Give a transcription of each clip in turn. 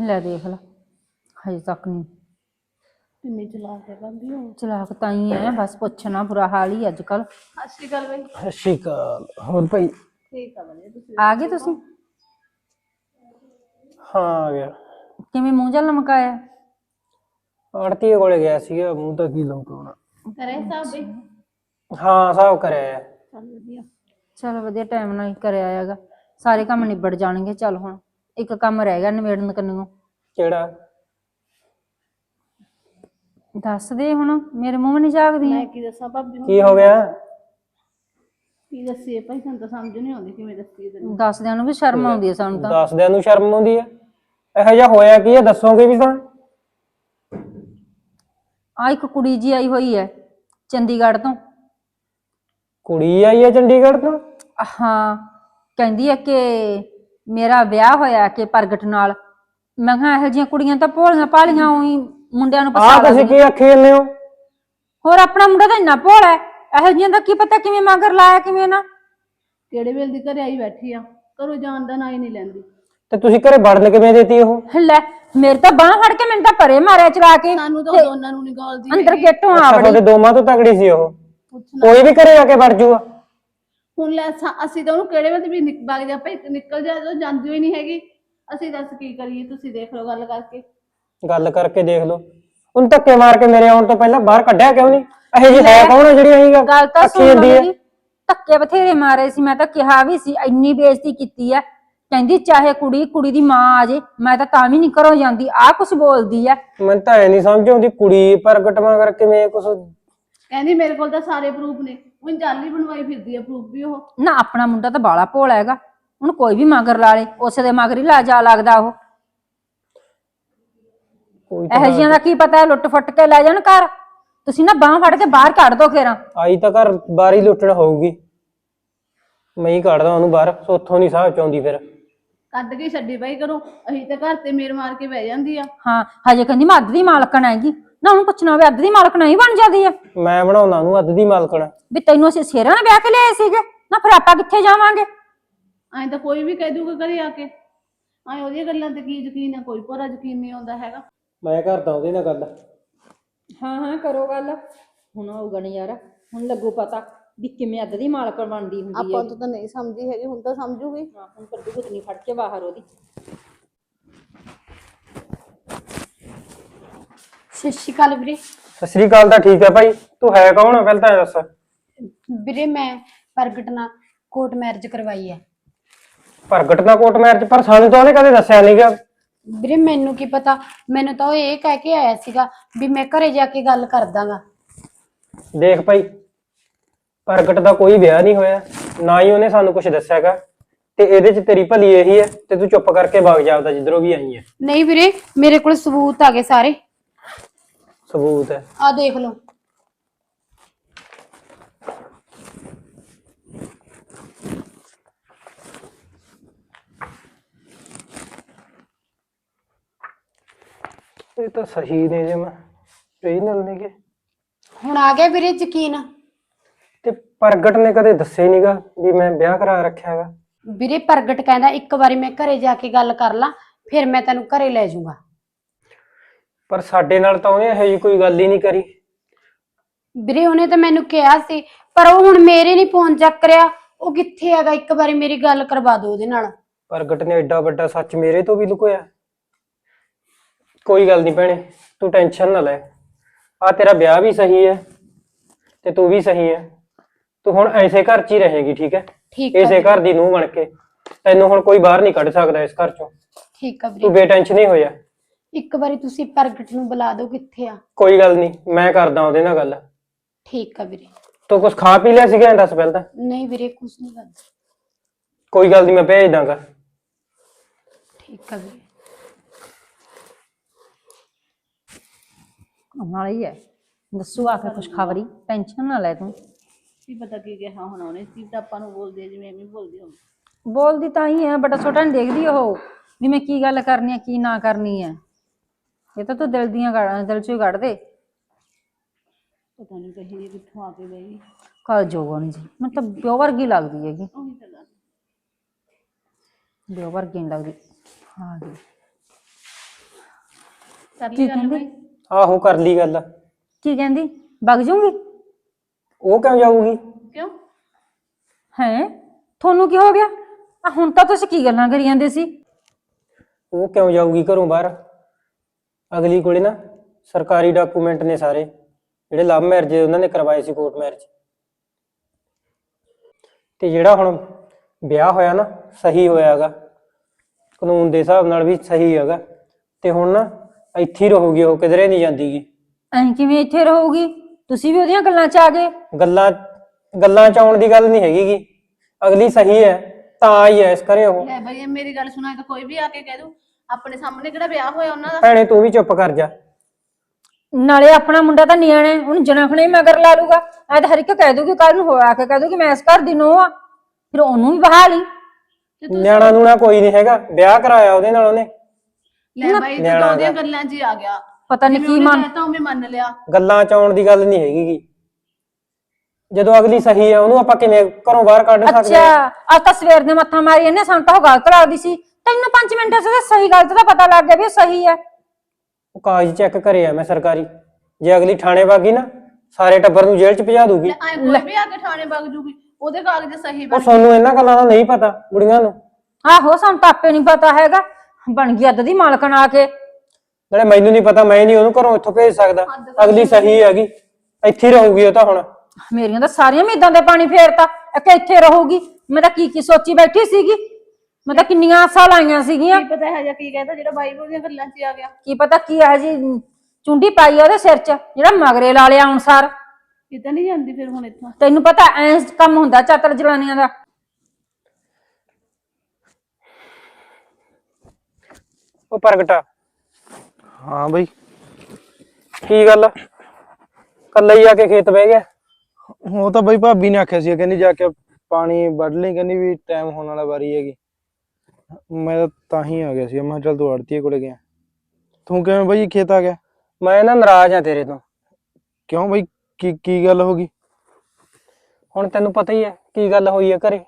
ਲੈ ਦੇਖ ਲਾ ਹਜੇ ਤੱਕ ਨਹੀਂ। ਕਿੰਨੀ ਚਲਾਕ ਹੈ ਭਾਬੀ ਉਹ ਚਲਾਕ ਤਾਂ ਹੀ ਹੈ ਬਸ ਪੁੱਛਣਾ ਬੁਰਾ ਹਾਲ ਹੀ ਅੱਜ ਕੱਲ ਸ਼੍ਰੀ ਅਕਾਲ ਬਈ। ਅਕਾਲ ਹੋਰ ਭਾਈ? ਠੀਕ ਆ ਵਧੀਆ ਤੁਸੀਂ ਆ ਗਏ ਤੁਸੀਂ? ਹਾਂ ਆ ਗਿਆ। ਕਿਵੇਂ ਮੂੰਹ ਜਲ ਲਮਕਾਇਆ? ਆੜਤੀ ਕੋਲੇ ਗਿਆ ਸੀਗਾ ਮੂੰਹ ਤਾਂ ਕੀ ਲੰਕਾਉਣਾ ਕਰੇ ਸਾਹਿਬ ਬਈ? ਹਾਂ ਸਭ ਕਰਿਆ। ਚੱਲ ਵਧੀਆ। ਚਲ ਵਧੀਆ ਟਾਈਮ ਨਾਲ ਹੀ ਕਰਿਆ ਹੈਗਾ ਸਾਰੇ ਕੰਮ ਨਿਬੜ ਜਾਣਗੇ ਚੱਲ ਹੁਣ। ਇੱਕ ਕੰਮ ਰਹਿ ਗਿਆ ਨਿਬੇੜਨ ਕੰਨੋਂ ਕਿਹੜਾ? ਦੱਸ ਦੇ ਹੁਣ ਮੇਰੇ ਮੂੰਹ ਨਹੀਂ ਜਾਗਦੀ ਮੈਂ ਕੀ ਦੱਸਾਂ ਭਾਬੀ ਹੁਣ? ਕੀ ਹੋ ਗਿਆ? ਕੀ ਦੱਸੀਏ ਭਾਈ ਸਾਨੂੰ ਤਾਂ ਸਮਝ ਨਹੀਂ ਆਉਂਦੀ ਕਿਵੇਂ ਦੱਸੀਏ ਤੈਨੂੰ। ਦੱਸਦਿਆਂ ਨੂੰ ਵੀ ਸ਼ਰਮ ਆਉਂਦੀ ਹੈ ਸਾਨੂੰ ਤਾਂ। ਦੱਸਦਿਆਂ ਨੂੰ ਸ਼ਰਮ ਆਉਂਦੀ ਹੈ ਇਹੋ ਜਿਹਾ ਹੋਇਆ ਕੀ ਹੈ ਦੱਸੋਗੇ ਵੀ ਤਾਂ? ਆ ਇੱਕ ਕੁੜੀ ਜੀ ਆਈ ਹੋਈ ਹੈ ਚੰਡੀਗੜ੍ਹ ਤੋਂ। ਕੁੜੀ ਆਈ ਹੈ ਚੰਡੀਗੜ੍ਹ ਤੋਂ? ਹਾਂ ਕਹਿੰਦੀ ਹੈ ਕਿ ਮੇਰਾ ਵਿਆਹ ਹੋਇਆ ਕਿ ਪ੍ਰਗਟ ਨਾਲ। ਮੈਂ ਕਿਹਾ ਇਹੋ ਜਿਹੀਆਂ ਕੁੜੀਆਂ ਤਾਂ ਭੋਲੀਆਂ ਭਾਲੀਆਂ ਉਹੀ ਮੁੰਡਿਆਂ ਨੂੰ ਆਹ ਤੁਸੀਂ ਕੀ ਆਖੀ ਜਾਂਦੇ ਹੋ? ਹੋਰ ਆਪਣਾ ਮੁੰਡਾ ਤਾਂ ਇੰਨਾ ਭੋਲਾ ਹੈ। ਇਹੋ ਜਿਹੀਆਂ ਦਾ ਕੀ ਪਤਾ ਕਿਵੇਂ ਮਗਰ ਲਾਇਆ ਕਿਵੇਂ ਨਾ। ਕਿਹੜੇ ਵੇਲੇ ਦੀ ਘਰੇ ਆਈ ਬੈਠੀ ਆ? ਘਰੋਂ ਜਾਣ ਦਾ ਨਾਂ ਹੀ ਨਹੀਂ ਲੈਂਦੀ। ਤੇ ਤੁਸੀਂ ਘਰੇ ਵੜਨ ਕਿਵੇਂ ਦੇਤੀ ਉਹ? ਲੈ ਮੇਰੇ ਤਾਂ ਬਾਹ ਫੜ ਕੇ ਮੈਨੂੰ ਤਾਂ ਪਰੇ ਮਾਰਿਆ ਚਲਾ ਕੇ। ਸਾਨੂੰ ਤਾਂ ਉਹ ਦੋਨਾਂ ਨੂੰ ਨਹੀਂ ਗਾਲਦੀ ਅੰਦਰ ਗੇਟੋਂ ਆ ਅੱਛਾ ਵੜੀ ਤੁਹਾਡੇ ਦੋਵਾਂ ਤੋਂ ਤਗੜੀ ਸੀ ਉਹ। ਪੁੱਛਣਾ। ਕੋਈ ਵੀ ਘਰੇ ਆ ਕੇ ਵੜ ਜੂਗਾ। ਹੁਣ ਲੈ ਅਸੀਂ ਤਾਂ ਉਹਨੂੰ ਕਿਹੜੇ ਵੇਲੇ ਵੀ ਨਿਕ ਵਗ ਜਾ ਭਾਈ ਨਿਕਲ ਜਾ ਜਦੋਂ ਜਾਂਦੀ ਹੋਈ ਨਹੀਂ ਹੈਗੀ। ਅਸੀਂ ਦੱਸ ਕੀ ਕਰੀਏ ਤੁਸੀਂ ਦੇਖ ਲਓ ਗੱਲ ਕਰਕੇ। ਗੱਲ ਕਰਕੇ ਦੇਖ ਲਓ। ਉਹਨੂੰ ਧੱਕੇ ਮਾਰ ਕੇ ਮੇਰੇ ਆਉਣ ਤੋਂ ਪਹਿਲਾਂ ਬਾਹਰ ਕੱਢਿਆ ਕਿਉਂ ਨਹੀਂ? ਇਹੋ ਜਿਹੀ ਹੈ ਕੌਣ ਆ ਜਿਹੜੀ ਅਸੀਂ ਗੱਲ ਤਾਂ ਸੁਣ ਲਓ ਜਾਂਦੀ ਹੈ। ਮੇਰੀ। ਧੱਕੇ ਬਥੇਰੇ ਮਾਰੇ ਸੀ ਮੈਂ ਤਾਂ ਕਿਹਾ ਵੀ ਸੀ ਇੰਨੀ ਬੇਇੱਜ਼ਤੀ ਕੀਤੀ ਐ ਕਹਿੰਦੀ ਚਾਹੇ ਕੁੜੀ ਕੁੜੀ ਦੀ ਮਾਂ ਆ ਜੇ ਮੈਂ ਤਾਂ ਤਾਂ ਵੀ ਨਹੀਂ ਘਰੋਂ ਜਾਂਦੀ ਆ ਕੁਛ ਬੋਲਦੀ ਐ ਮੈਨੂੰ ਤਾਂ ਐ ਨਹੀਂ ਸਮਝ ਆਉਂਦੀ ਕੁੜੀ ਪ੍ਰਗਟਵਾ ਕਰਕੇ ਮੈਂ ਕੁਛ ਕਹਿੰਦੀ ਮੇਰੇ ਕੋਲ ਤਾਂ ਸਾਰੇ ਪ੍ਰੂਫ ਨੇ। ਉਹ ਜਾਲੀ ਬਣਵਾਈ ਫਿਰਦੀ ਆ ਪ੍ਰੂਫ ਵੀ ਉਹ। ਨਾ ਆਪਣਾ ਮੁੰਡਾ ਤਾਂ ਬਾਲਾ ਭੋਲਾ ਹੈਗਾ। ਹੁਣ ਕੋਈ ਵੀ ਮਗਰ ਲਾ ਲੇ ਉਸੇ ਦੇ ਮਗਰ ਹੀ ਲਾ ਜਾ ਲੱਗਦਾ ਉਹ। ਕੋਈ ਇਹੋ ਜਿਹੀਆਂ ਦਾ ਕੀ ਪਤਾ ਲੁੱਟ ਫੁੱਟ ਕੇ ਲੈ ਜਾਣ ਘਰ। ਤੁਸੀਂ ਨਾ ਬਾਹ ਫੜ ਕੇ ਬਾਹਰ ਕੱਢ ਦੋ ਫੇਰਾਂ। ਆਈ ਤਾਂ ਘਰ ਬਾਹਰ ਹੀ ਲੁੱਟਣ ਹੋਊਗੀ। ਮੈਂ ਹੀ ਕੱਢਦਾ ਉਹਨੂੰ ਬਾਹਰ ਉੱਥੋਂ ਨਹੀਂ ਸਾਹ ਚਾਉਂਦੀ ਫਿਰ। ਕੱਢ ਕੇ ਛੱਡੀ ਬਾਈ ਕਰੋ ਅਸੀਂ ਤਾਂ ਘਰ ਤੇ ਮੇਰ ਮਾਰ ਕੇ ਬਹਿ ਜਾਂਦੀ ਆ। ਹਾਂ ਹਜੇ ਕਹਿੰਦੀ ਮੈਂ ਅੱਧ ਦੀ ਮਾਲਕਣ ਹੈਗੀ। ਨਾ ਉਹਨੂੰ ਪੁੱਛਣਾ ਵੀ ਅੱਧ ਦੀ ਮਾਲਕਣ ਹੀ ਬਣ ਜਾਂਦੀ ਐ ਮੈਂ ਬਣਾਉਣਾ ਉਹਨੂੰ ਅੱਧ ਦੀ ਮਾਲਕਣ। ਵੀ ਤੈਨੂੰ ਅਸੀਂ ਸ਼ੇਰਾਂ ਨਾਲ ਵਿਆਹ ਕੇ ਲਿਆਏ ਸੀਗੇ। ਨਾ ਫਿਰ ਆਪਾਂ ਕਿੱਥੇ ਜਾਵਾਂਗੇ? ਐਂ ਤਾਂ ਕੋਈ ਵੀ ਕਹਿ ਦੂਗਾ ਘਰੇ ਆ ਕੇ। ਐਂ ਉਹਦੀਆਂ ਗੱਲਾਂ ਤੇ ਕੀ ਯਕੀਨ ਆ ਕੋਈ ਭੋਰਾ ਯਕੀਨ ਨਹੀਂ ਆਉਂਦਾ ਹੈਗਾ। ਮੈਂ ਕਰਦਾ ਉਹਦੇ ਨਾਲ ਗੱਲ। ਹਾਂ ਹਾਂ ਕਰੋ ਗੱਲ। ਹੁਣ ਆਊਗਾ ਨਜ਼ਾਰਾ। ਹੁਣ ਲੱਗੂ ਪਤਾ ਵੀ ਕਿਵੇਂ ਅੱਧ ਦੀ ਮਾਲਕਣ ਬਣਦੀ ਹੁੰਦੀ ਹੈ ਆਪਾਂ ਤੋਂ ਤਾਂ ਨਹੀਂ ਸਮਝੀ ਹੈਗੀ ਹੁਣ ਤਾਂ ਸਮਝੂਗੀ। ਹਾਂ ਹੁਣ ਕੱਢੂ ਗੁੱਤਨੀ ਫੜ ਕੇ ਬਾਹਰ ਉਹਦੀ। ਸਤਿ ਸ਼੍ਰੀ ਅਕਾਲ ਵੀਰੇ। ਸਤਿ ਸ੍ਰੀ ਅਕਾਲ ਤਾਂ ਠੀਕ ਹੈ ਭਾਈ। ਤੂੰ ਹੈ ਕੌਣ? ਪਹਿਲਾਂ ਤਾਂ ਇਹ ਦੱਸ। ਵੀਰੇ ਮੈਂ ਪ੍ਰਗਟ ਨਾਲ ਕੋਰਟ ਮੈਰਿਜ ਕਰਵਾਈ ਹੈ। ਪ੍ਰਗਟ ਦਾ ਕੋਟ ਮੈਰਿਜ ਪਰ ਸਾਨੂੰ ਤਾਂ ਉਹਨੇ ਕਦੇ ਦੱਸਿਆ ਨਹੀਂਗਾ ਵੀਰੇ ਮੈਨੂੰ ਕੀ ਪਤਾ? ਮੈਨੂੰ ਤਾਂ ਉਹ ਇਹ ਕਹਿ ਕੇ ਆਇਆ ਸੀਗਾ ਵੀ ਮੈਂ ਘਰੇ ਜਾ ਕੇ ਗੱਲ ਕਰ ਦਾਂਗਾ। ਦੇਖ ਭਾਈ ਪ੍ਰਗਟ ਦਾ ਕੋਈ ਵਿਆਹ ਨਹੀਂ ਹੋਇਆ। ਨਾ ਹੀ ਉਹਨੇ ਸਾਨੂੰ ਕੁਝ ਦੱਸਿਆਗਾ ਤੇ ਇਹਦੇ 'ਚ ਤੇਰੀ ਭਲੀ ਇਹੀ ਹੈ ਤੇ ਤੂੰ ਚੁੱਪ ਕਰਕੇ ਵਗ ਜਾ ਆਪਦਾ ਜਿੱਧਰੋਂ ਵੀ ਆਈ ਹੈ। ਨਹੀਂ ਵੀਰੇ ਮੇਰੇ ਕੋਲ ਸਬੂਤ ਆ ਗਏ ਸਾਰੇ। ਸਬੂਤ ਹੈ। ਆ ਦੇਖ ਲਓ। ਇਹ ਤਾਂ ਸਹੀ ਨੇ ਜੇ ਮੈਂ। ਰੀਨਲ ਨੇਗੇ ਹੁਣ ਆ ਗਿਆ ਵੀਰੇ ਯਕੀਨ। ਤੇ ਪ੍ਰਗਟ ਨੇ ਕਦੇ ਦੱਸਿਆ ਨਹੀਂਗਾ ਵੀ ਮੈਂ ਵਿਆਹ ਕਰਾ ਰੱਖਿਆ ਹੈਗਾ? ਵੀਰੇ ਪ੍ਰਗਟ ਕਹਿੰਦਾ ਇੱਕ ਵਾਰੀ ਮੈਂ ਘਰੇ ਜਾ ਕੇ ਗੱਲ ਕਰ ਲਾਂ ਫਿਰ ਮੈਂ ਤੈਨੂੰ ਘਰੇ ਲੈ ਜਾਊਂਗਾ। ਪਰ ਸਾਡੇ ਨਾਲ ਤਾਂ ਉਹਨੇ ਇਹੋ ਜਿਹੀ ਕੋਈ ਗੱਲ ਹੀ ਨਹੀਂ ਕਰੀ। ਵੀਰੇ ਉਹਨੇ ਤਾਂ ਮੈਨੂੰ ਕਿਹਾ ਸੀ ਪਰ ਉਹ ਹੁਣ ਮੇਰੇ ਨਹੀਂ ਫੋਨ ਚੱਕ ਰਿਹਾ। ਉਹ ਕਿੱਥੇ ਹੈਗਾ? ਇੱਕ ਵਾਰੀ ਮੇਰੀ ਗੱਲ ਕਰਵਾ ਦਿਓ ਉਹਦੇ ਨਾਲ। ਪ੍ਰਗਟ ਨੇ ਐਡਾ ਵੱਡਾ ਸੱਚ ਮੇਰੇ ਤੋਂ ਵੀ ਲੁਕੋਇਆ। ਕੋਈ ਗੱਲ ਨਹੀਂ ਭੈਣੇ ਤੂੰ ਟੈਨਸ਼ਨ ਨਾ ਲੈ। ਆ ਤੇਰਾ ਵਿਆਹ ਵੀ ਸਹੀ ਹੈ ਤੇ ਤੂੰ ਵੀ ਸਹੀ ਹੈ। ਤੂੰ ਹੁਣ ਐਸੇ ਘਰ 'ਚ ਹੀ ਰਹੇਗੀ ਠੀਕ ਹੈ? ਠੀਕ ਆ ਇਸੇ ਘਰ ਦੀ ਨੂੰਹ ਬਣ ਕੇ। ਤੈਨੂੰ ਹੁਣ ਕੋਈ ਬਾਹਰ ਨਹੀਂ ਕੱਢ ਸਕਦਾ ਇਸ ਘਰ 'ਚੋਂ। ਠੀਕ ਆ ਵੀਰੇ। ਤੂੰ ਬੇਟੈਨਸ਼ਨ ਹੀ ਹੋ ਜਾ ਇੱਕ ਵਾਰੀ ਤੁਸੀਂ ਪ੍ਰਗਟ ਨੂੰ ਬੁਲਾ ਦਿਓ ਕਿੱਥੇ ਆ? ਕੋਈ ਗੱਲ ਨਹੀਂ ਮੈਂ ਕਰਦਾ ਉਹਦੇ ਨਾਲ ਗੱਲ। ਠੀਕ ਆ ਵੀਰੇ। ਤੂੰ ਕੁਝ ਖਾ ਪੀ ਲਿਆ ਸੀਗਾ ਦੱਸ ਪਹਿਲਾਂ? ਤਾਂ ਨਹੀਂ ਵੀਰੇ ਕੁਝ ਨਹੀਂ ਕਰਦਾ ਕੋਈ ਗੱਲ ਨਹੀਂ ਮੈਂ ਭੇਜ ਦਾਂਗਾ। ਠੀਕ ਆ ਵੀਰੇ। ਕਮਾਲ ਹੀ ਹੈ। ਦੱਸੂ ਆ ਕੇ ਕੁਛ ਖਬਰੀ ਟੈਨਸ਼ਨ ਨਾ ਲੈ ਤੂੰ। ਕੀ ਪਤਾ ਕੀ ਕਿਹਾ ਹੁਣ ਉਹਨੇ ਕੀ ਤਾਂ ਆਪਾਂ ਨੂੰ ਬੋਲਦੇ ਆ ਜਿਵੇਂ ਐਵੇਂ ਬੋਲਦੀ ਹੋਵੇ। ਬੋਲਦੀ ਤਾਂ ਹੀ ਹੈ ਬੜਾ ਛੋਟਾ ਨਹੀਂ ਦੇਖਦੀ ਉਹ ਵੀ ਮੈਂ ਕੀ ਗੱਲ ਕਰਨੀ ਹੈ ਕੀ ਨਾ ਕਰਨੀ ਹੈ। ਇਹ ਤਾਂ ਤੂੰ ਦਿਲ ਦੀਆਂ ਗਾਲਾਂ- ਦਿਲ ਚੋਂ ਹੀ ਕੱਢ ਦੇ। ਪਤਾ ਨਹੀਂ ਕਹੀ ਜੀ ਕਿੱਥੋਂ ਆ ਕੇ ਗਈ। ਕਲ ਜੋਗਨ ਜੀ ਮੈਂ ਤਾਂ ਬਿਓ ਵਰਗੀ ਲੱਗਦੀ ਹੈਗੀ। ਉਹੀ ਤਾਂ ਗੱਲ ਬਿਓ ਵਰਗੀ ਨਹੀਂ ਲੱਗਦੀ। ਹਾਂ ਜੀ। ਕਰ ਕੀ ਕਹਿੰਦੀ? ਆਹੋ ਕਰ ਲਈ ਗੱਲ। ਕੀ ਕਹਿੰਦੀ? ਵਗ ਜੂਗੀ? ਉਹ ਕਿਉਂ ਜਾਊਗੀ? ਕਿਉਂ? ਹੈ? ਤੁਹਾਨੂੰ ਕੀ ਹੋ ਗਿਆ? ਆ ਹੁਣ ਤਾਂ ਤੁਸੀਂ ਕੀ ਗੱਲਾਂ ਕਰੀ ਜਾਂਦੇ ਸੀ? ਉਹ ਕਿਉਂ ਜਾਊਗੀ ਘਰੋਂ ਬਾਹਰ? ਅਗਲੀ ਕੋਲੇ ਨਾ ਸਰਕਾਰੀ ਡਾਕੂਮੈਂਟ ਨੇ ਸਾਰੇ ਜਿਹੜੇ ਲਵ ਮੈਰਿਜ ਉਹਨਾਂ ਨੇ ਕਰਵਾਏ ਸੀ ਕੋਰਟ ਮੈਰਿਜ ਤੇ ਜਿਹੜਾ ਹੁਣ ਵਿਆਹ ਹੋਇਆ ਨਾ ਸਹੀ ਹੋਇਆਗਾ ਕਾਨੂੰਨ ਦੇ ਹਿਸਾਬ ਨਾਲ ਵੀ ਸਹੀ ਹੈਗਾ। ਤੇ ਹੁਣ ਨਾ ਇੱਥੇ ਹੀ ਰਹੂਗੀ ਉਹ ਕਿਧਰੇ ਨਹੀਂ ਜਾਂਦੀਗੀ ਐਂ ਕਿਵੇਂ ਇੱਥੇ ਰਹੂਗੀ? ਤੁਸੀਂ ਵੀ ਉਹਦੀਆਂ ਗੱਲਾਂ 'ਚ ਆ ਗਏ। ਗੱਲਾਂ ਗੱਲਾਂ ਚ ਆਉਣ ਦੀ ਗੱਲ ਨਹੀਂ ਹੈਗੀਗੀ ਅਗਲੀ ਸਹੀ ਹੈ ਤਾਂ ਆਈ ਹੈ ਇਸ ਕਰੇ ਉਹ। ਲੈ ਬਈ ਇਹ ਮੇਰੀ ਗੱਲ ਸੁਣਾ ਤਾਂ ਕੋਈ ਵੀ ਆ ਕੇ ਕਹਿ ਦੂ ਆਪਣੇ ਸਾਹਮਣੇ ਕਿਹੜਾ ਵਿਆਹ ਹੋਇਆ ਉਹਨਾਂ ਦਾ? ਭੈਣੇ ਤੂੰ ਵੀ ਚੁੱਪ ਕਰ ਜਾ। ਨਾਲੇ ਆਪਣਾ ਮੁੰਡਾ ਤਾਂ ਨਿਆਣਾ ਹੈ, ਉਹਨੂੰ ਜਣਖਣੇ ਮਗਰ ਲਾ ਲੂਗਾ। ਐ ਤਾਂ ਹਰ ਇੱਕ ਕਹਿ ਦੂਗੀ ਕੱਲ ਨੂੰ ਹੋਇਆ ਕੇ ਕਹਿ ਦੂਗੀ ਮੈਂ ਇਸ ਘਰ ਦੀ ਨੂੰਹ ਆ। ਫਿਰ ਉਹਨੂੰ ਵੀ ਬਹਾ ਲਈ। ਤੇ ਤੂੰ ਨਿਆਣਾ ਨੂਣਾ ਕੋਈ ਨਹੀਂ ਹੈਗਾ ਵਿਆਹ ਕਰਾਇਆ ਉਹਦੇ ਨਾਲ ਉਹਨੇ। ਲੈ ਬਈ ਤੂੰ ਨਿਆਣਾ ਤਾਂ ਉਹਦੀਆਂ ਗਾ। ਗੱਲਾਂ 'ਚ ਹੀ ਆ ਗਿਆ। ਪਤਾ ਨਹੀਂ ਕੀ ਮਨ ਤਾਂ ਉਹ ਵੀ ਮੰਨ ਲਿਆ। ਗੱਲਾਂ ਚ ਆਉਣ ਦੀ ਗੱਲ ਨਹੀਂ ਹੈਗੀਗੀ ਜਦੋਂ ਅਗਲੀ ਸਹੀ ਹੈ ਉਹਨੂੰ ਆਪਾਂ ਕਿਵੇਂ ਘਰੋਂ ਬਾਹਰ ਕੱਢ ਸਕਦੇ ਅੱਛਾ ਹਾਂ ਆ? ਤਾਂ ਸਵੇਰ ਦੇ ਮੱਥਾ ਮਾਰੀ ਇਹਨੇ ਸਾਨੂੰ ਤਾਂ ਉਹ ਗਲਤ ਲੱਗਦੀ ਸੀ। ਤੈਨੂੰ 5 ਮਿੰਟਾਂ 'ਚ ਸਹੀ ਗਲਤ ਦਾ ਪਤਾ ਲੱਗ ਗਿਆ ਵੀ ਇਹ ਸਹੀ ਹੈ। ਉਹ ਕਾਗਜ਼ ਚੈੱਕ ਕਰੇ ਆ ਮੈਂ ਸਰਕਾਰੀ। ਜੇ ਅਗਲੀ ਥਾਣੇ ਵਾਗੀ ਨਾ ਸਾਰੇ ਟੱਬਰ ਨੂੰ ਜੇਲ੍ਹ ਚ ਭਜਾ ਦੂਗੀ। ਲੈ ਐ ਕੋਈ ਵੀ ਆ ਕੇ ਥਾਣੇ ਵਗ ਜੂਗੀ ਉਹਦੇ ਕਾਗਜ਼ ਸਹੀ ਉਹ ਬਣ ਸੋਨੂੰ ਇਹਨਾਂ ਗੱਲਾਂ ਦਾ ਨਹੀਂ ਪਤਾ ਬੁੜੀਆਂ ਨੂੰ। ਆਹੋ ਸਾਨੂੰ ਤਾਂ ਆਪੇ ਨਹੀਂ ਪਤਾ ਹੈਗਾ। ਬਣ ਗਈ ਅੱਧ ਦੀ ਮਾਲਕਣ ਆ ਕੇ। ਨਾਲੇ ਮੈਨੂੰ ਨਹੀਂ ਪਤਾ ਮੈਂ ਨਹੀਂ ਉਹਨੂੰ ਘਰੋਂ ਇੱਥੋਂ ਭੇਜ ਸਕਦਾ। ਅਗਲੀ ਸਹੀ ਹੈਗੀ ਇੱਥੇ ਹੀ ਰਹੂਗੀ ਉਹ ਤਾਂ ਹੁਣ। ਮੇਰੀਆਂ ਤਾਂ ਸਾਰੀਆਂ ਉਮੀਦਾਂ ਦੇ ਪਾਣੀ ਫੇਰਤਾ ਇੱਕ ਇੱਥੇ ਰਹੂਗੀ। ਮੈਂ ਤਾਂ ਕੀ ਕੀ ਸੋਚੀ ਬੈਠੀ ਸੀਗੀ। ਮੈਂ ਤਾਂ ਕਿੰਨੀਆਂ ਆਸਾਂ ਲਾਈਆਂ ਸੀਗੀਆਂ। ਕੀ ਪਤਾ ਹੈ ਜਾਂ ਕੀ ਕਹਿੰਦਾ ਜਿਹੜਾ ਬਾਈ ਉਹਦੀਆਂ ਗੱਲਾਂ 'ਚ ਆ ਗਿਆ। ਕੀ ਪਤਾ ਕੀ ਹੈ ਜੀ ਚੁੰਡੀ ਪਾਈ ਆ ਉਹਦੇ ਸਿਰ 'ਚ ਜਿਹੜਾ ਮਗਰੇ ਲਾ ਲਿਆ ਅਨਸਾਰ। ਕਿਤੇ ਨਹੀਂ ਜਾਂਦੀ ਫਿਰ ਹੁਣ ਇੱਥੋਂ? ਤੈਨੂੰ ਪਤਾ ਐ ਕੰਮ ਹੁੰਦਾ ਚਾਤਰ ਜਲਾਨੀਆਂ ਦਾ। ਉਹ ਪ੍ਰਗਟਾ। ਹਾਂ ਬਈ। ਕੀ ਗੱਲ ਕੱਲਾ ਹੀ ਆ ਕੇ ਖੇਤ ਬਹਿ ਗਿਆ। ਉਹ ਤਾਂ ਬਈ ਭਾਬੀ ਨੇ ਆਖਿਆ ਸੀ ਕਹਿੰਦੀ ਜਾ ਕੇ ਪਾਣੀ ਵੱਢ ਲਈ ਕਹਿੰਦੀ ਵੀ ਟਾਈਮ ਹੋਣ ਵਾਲਾ ਵਾਰੀ ਹੈਗੀ। ਮੈਂ ਤਾਂ ਤਾਂ ਹੀ ਆ ਗਿਆ ਸੀ। ਮੈਂ ਕਿਹਾ ਚੱਲ ਤੂੰ ਆੜਤੀਏ ਕੋਲੇ ਗਿਆ। ਤੂੰ ਕਿਵੇਂ ਬਈ ਖੇਤ ਆ ਗਿਆ? ਮੈਂ ਨਾ ਨਾਰਾਜ਼ ਆ ਤੇਰੇ ਤੋਂ। ਕਿਉਂ ਬਈ? ਕੀ ਕੀ ਗੱਲ ਹੋ ਗਈ? ਹੁਣ ਤੈਨੂੰ ਪਤਾ ਹੀ ਹੈ ਕੀ ਗੱਲ ਹੋਈ ਹੈ ਘਰੇ।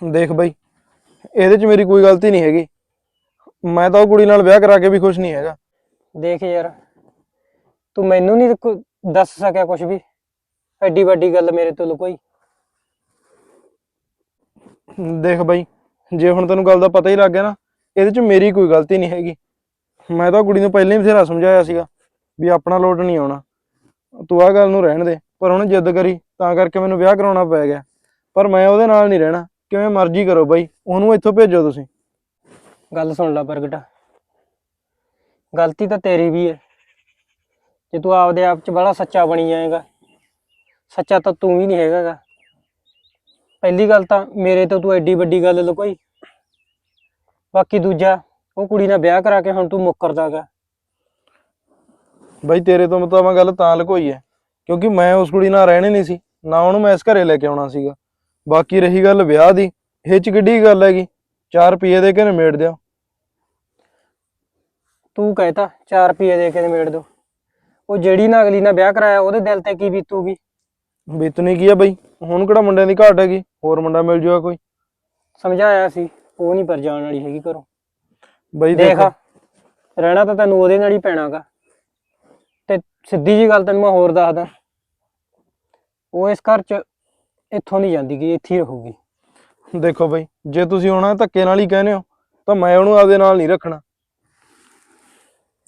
ਦੇਖ ਬਈ ਇਹਦੇ 'ਚ ਮੇਰੀ ਕੋਈ ਗਲਤੀ ਨਹੀਂ ਹੈਗੀ। ਮੈਂ ਤਾਂ ਉਹ ਕੁੜੀ ਨਾਲ ਵਿਆਹ ਕਰਾ ਕੇ ਵੀ ਖੁਸ਼ ਨਹੀਂ ਹੈਗਾ। ਦੇਖ ਯਾਰ ਤੂੰ ਮੈਨੂੰ ਨਹੀਂ ਦੱਸ ਸਕਿਆ ਕੁਝ ਵੀ। ਐਡੀ ਵੱਡੀ ਗੱਲ ਮੇਰੇ ਤੋਂ ਲੁਕੋਈ। ਦੇਖ ਬਾਈ, ਜੇ ਹੁਣ ਤੈਨੂੰ ਗੱਲ ਦਾ ਪਤਾ ਹੀ ਲੱਗ ਗਿਆ ਨਾ, ਇਹਦੇ 'ਚ ਮੇਰੀ ਕੋਈ ਗਲਤੀ ਨਹੀਂ ਹੈਗੀ। ਮੈਂ ਤਾਂ ਉਹ ਕੁੜੀ ਨੂੰ ਪਹਿਲਾਂ ਹੀ ਬਥੇਰਾ ਸਮਝਾਇਆ ਸੀਗਾ ਵੀ ਆਪਣਾ ਲੋਟ ਨਹੀਂ ਆਉਣਾ। ਤੂੰ ਆਹ ਗੱਲ ਨੂੰ ਰਹਿਣ ਦੇ, ਪਰ ਉਹਨੇ ਜਿੱਦ ਕਰੀ, ਤਾਂ ਕਰਕੇ ਮੈਨੂੰ ਵਿਆਹ ਕਰਾਉਣਾ ਪੈ ਗਿਆ। ਪਰ ਮੈਂ ਉਹਦੇ ਨਾਲ ਨਹੀਂ ਰਹਿਣਾ, ਕਿਵੇਂ ਮਰਜ਼ੀ ਕਰੋ ਬਾਈ, ਉਹਨੂੰ ਇੱਥੋਂ ਭੇਜੋ ਤੁਸੀਂ। ਗੱਲ ਸੁਣ ਲੈ ਪ੍ਰਗਟਾ। ਗਲਤੀ ਤਾਂ ਤੇਰੀ ਵੀ ਹੈ। ਜੇ ਤੂੰ ਆਪਦੇ ਆਪ ਚ ਬੜਾ ਸੱਚਾ ਬਣੀ ਜਾਏਗਾ, ਸੱਚਾ ਤਾਂ ਤੂੰ ਵੀ ਨਹੀਂ ਹੈਗਾਗਾ। ਪਹਿਲੀ ਗੱਲ ਤਾਂ ਮੇਰੇ ਤੋਂ ਤੂੰ ਐਡੀ ਵੱਡੀ ਗੱਲ ਲੁਕੋਈ। ਬਾਕੀ ਦੂਜਾ ਉਹ ਕੁੜੀ ਨਾਲ ਵਿਆਹ ਕਰਾ ਕੇ ਹੁਣ ਤੂੰ ਮੁੱਕਰਦਾਗਾ ਬਈ ਤੇਰੇ ਤੋਂ ਤਾਂ ਮੈਂ ਗੱਲ ਤਾਂ ਲੁਕੋਈ ਹੈ ਕਿਉਂਕਿ ਮੈਂ ਉਸ ਕੁੜੀ ਨਾਲ ਰਹਿਣੇ ਨਹੀਂ ਸੀ ਨਾ ਉਹਨੂੰ ਮੈਂ ਇਸ ਘਰੇ ਲੈ ਕੇ ਆਉਣਾ ਸੀਗਾ। ਬਾਕੀ ਰਹੀ ਗੱਲ ਵਿਆਹ ਦੀ ਇਹ ਚ ਕਿੱਡੀ ਗੱਲ ਹੈਗੀ 4 ਰੁਪਏ ਦੇ ਕੇ ਨਿਮੇੜ ਦਿਓ ਤੂੰ ਕਹਿਤਾ 4 ਰੁਪਏ ਦੇ ਕੇ ਨਿਬੇੜ ਦੋ ਉਹ ਜਿਹੜੀ ਨਾ ਅਗਲੀ ਨਾਲ ਵਿਆਹ ਕਰਾਇਆ ਉਹਦੇ ਦਿਲ ਤੇ ਕੀ ਬੀਤੂਗੀ? ਬੀਤਨੀ ਕੀ ਆ ਬਈ? ਹੁਣ ਕਿਹੜਾ ਮੁੰਡਿਆਂ ਦੀ ਘਾਟ ਹੈਗੀ? ਹੋਰ ਮੁੰਡਾ ਮਿਲ ਜਾਊਗਾ ਕੋਈ? ਸਮਝਾਇਆ ਸੀ ਉਹ ਨਹੀਂ ਪਰ ਜਾਣ ਵਾਲੀ ਹੈਗੀ ਘਰੋਂ। ਬਈ ਦੇਖ ਰਹਿਣਾ ਤਾਂ ਤੈਨੂੰ ਉਹਦੇ ਨਾਲ ਹੀ ਪੈਣਾਗਾ। ਤੇ ਸਿੱਧੀ ਜੀ ਗੱਲ ਤੈਨੂੰ ਮੈਂ ਹੋਰ ਦੱਸਦਾ। ਉਹ ਇਸ ਘਰ 'ਚ ਇੱਥੋਂ ਨਹੀਂ ਜਾਂਦੀ ਗੀ ਇੱਥੇ ਹੀ ਰਹੂਗੀ। ਦੇਖੋ ਬਈ ਜੇ ਤੁਸੀਂ ਹੁਣ ਧੱਕੇ ਨਾਲ ਹੀ ਕਹਿੰਦੇ ਹੋ ਤਾਂ ਮੈਂ ਉਹਨੂੰ ਆਪਦੇ ਨਾਲ ਨਹੀਂ ਰੱਖਣਾ।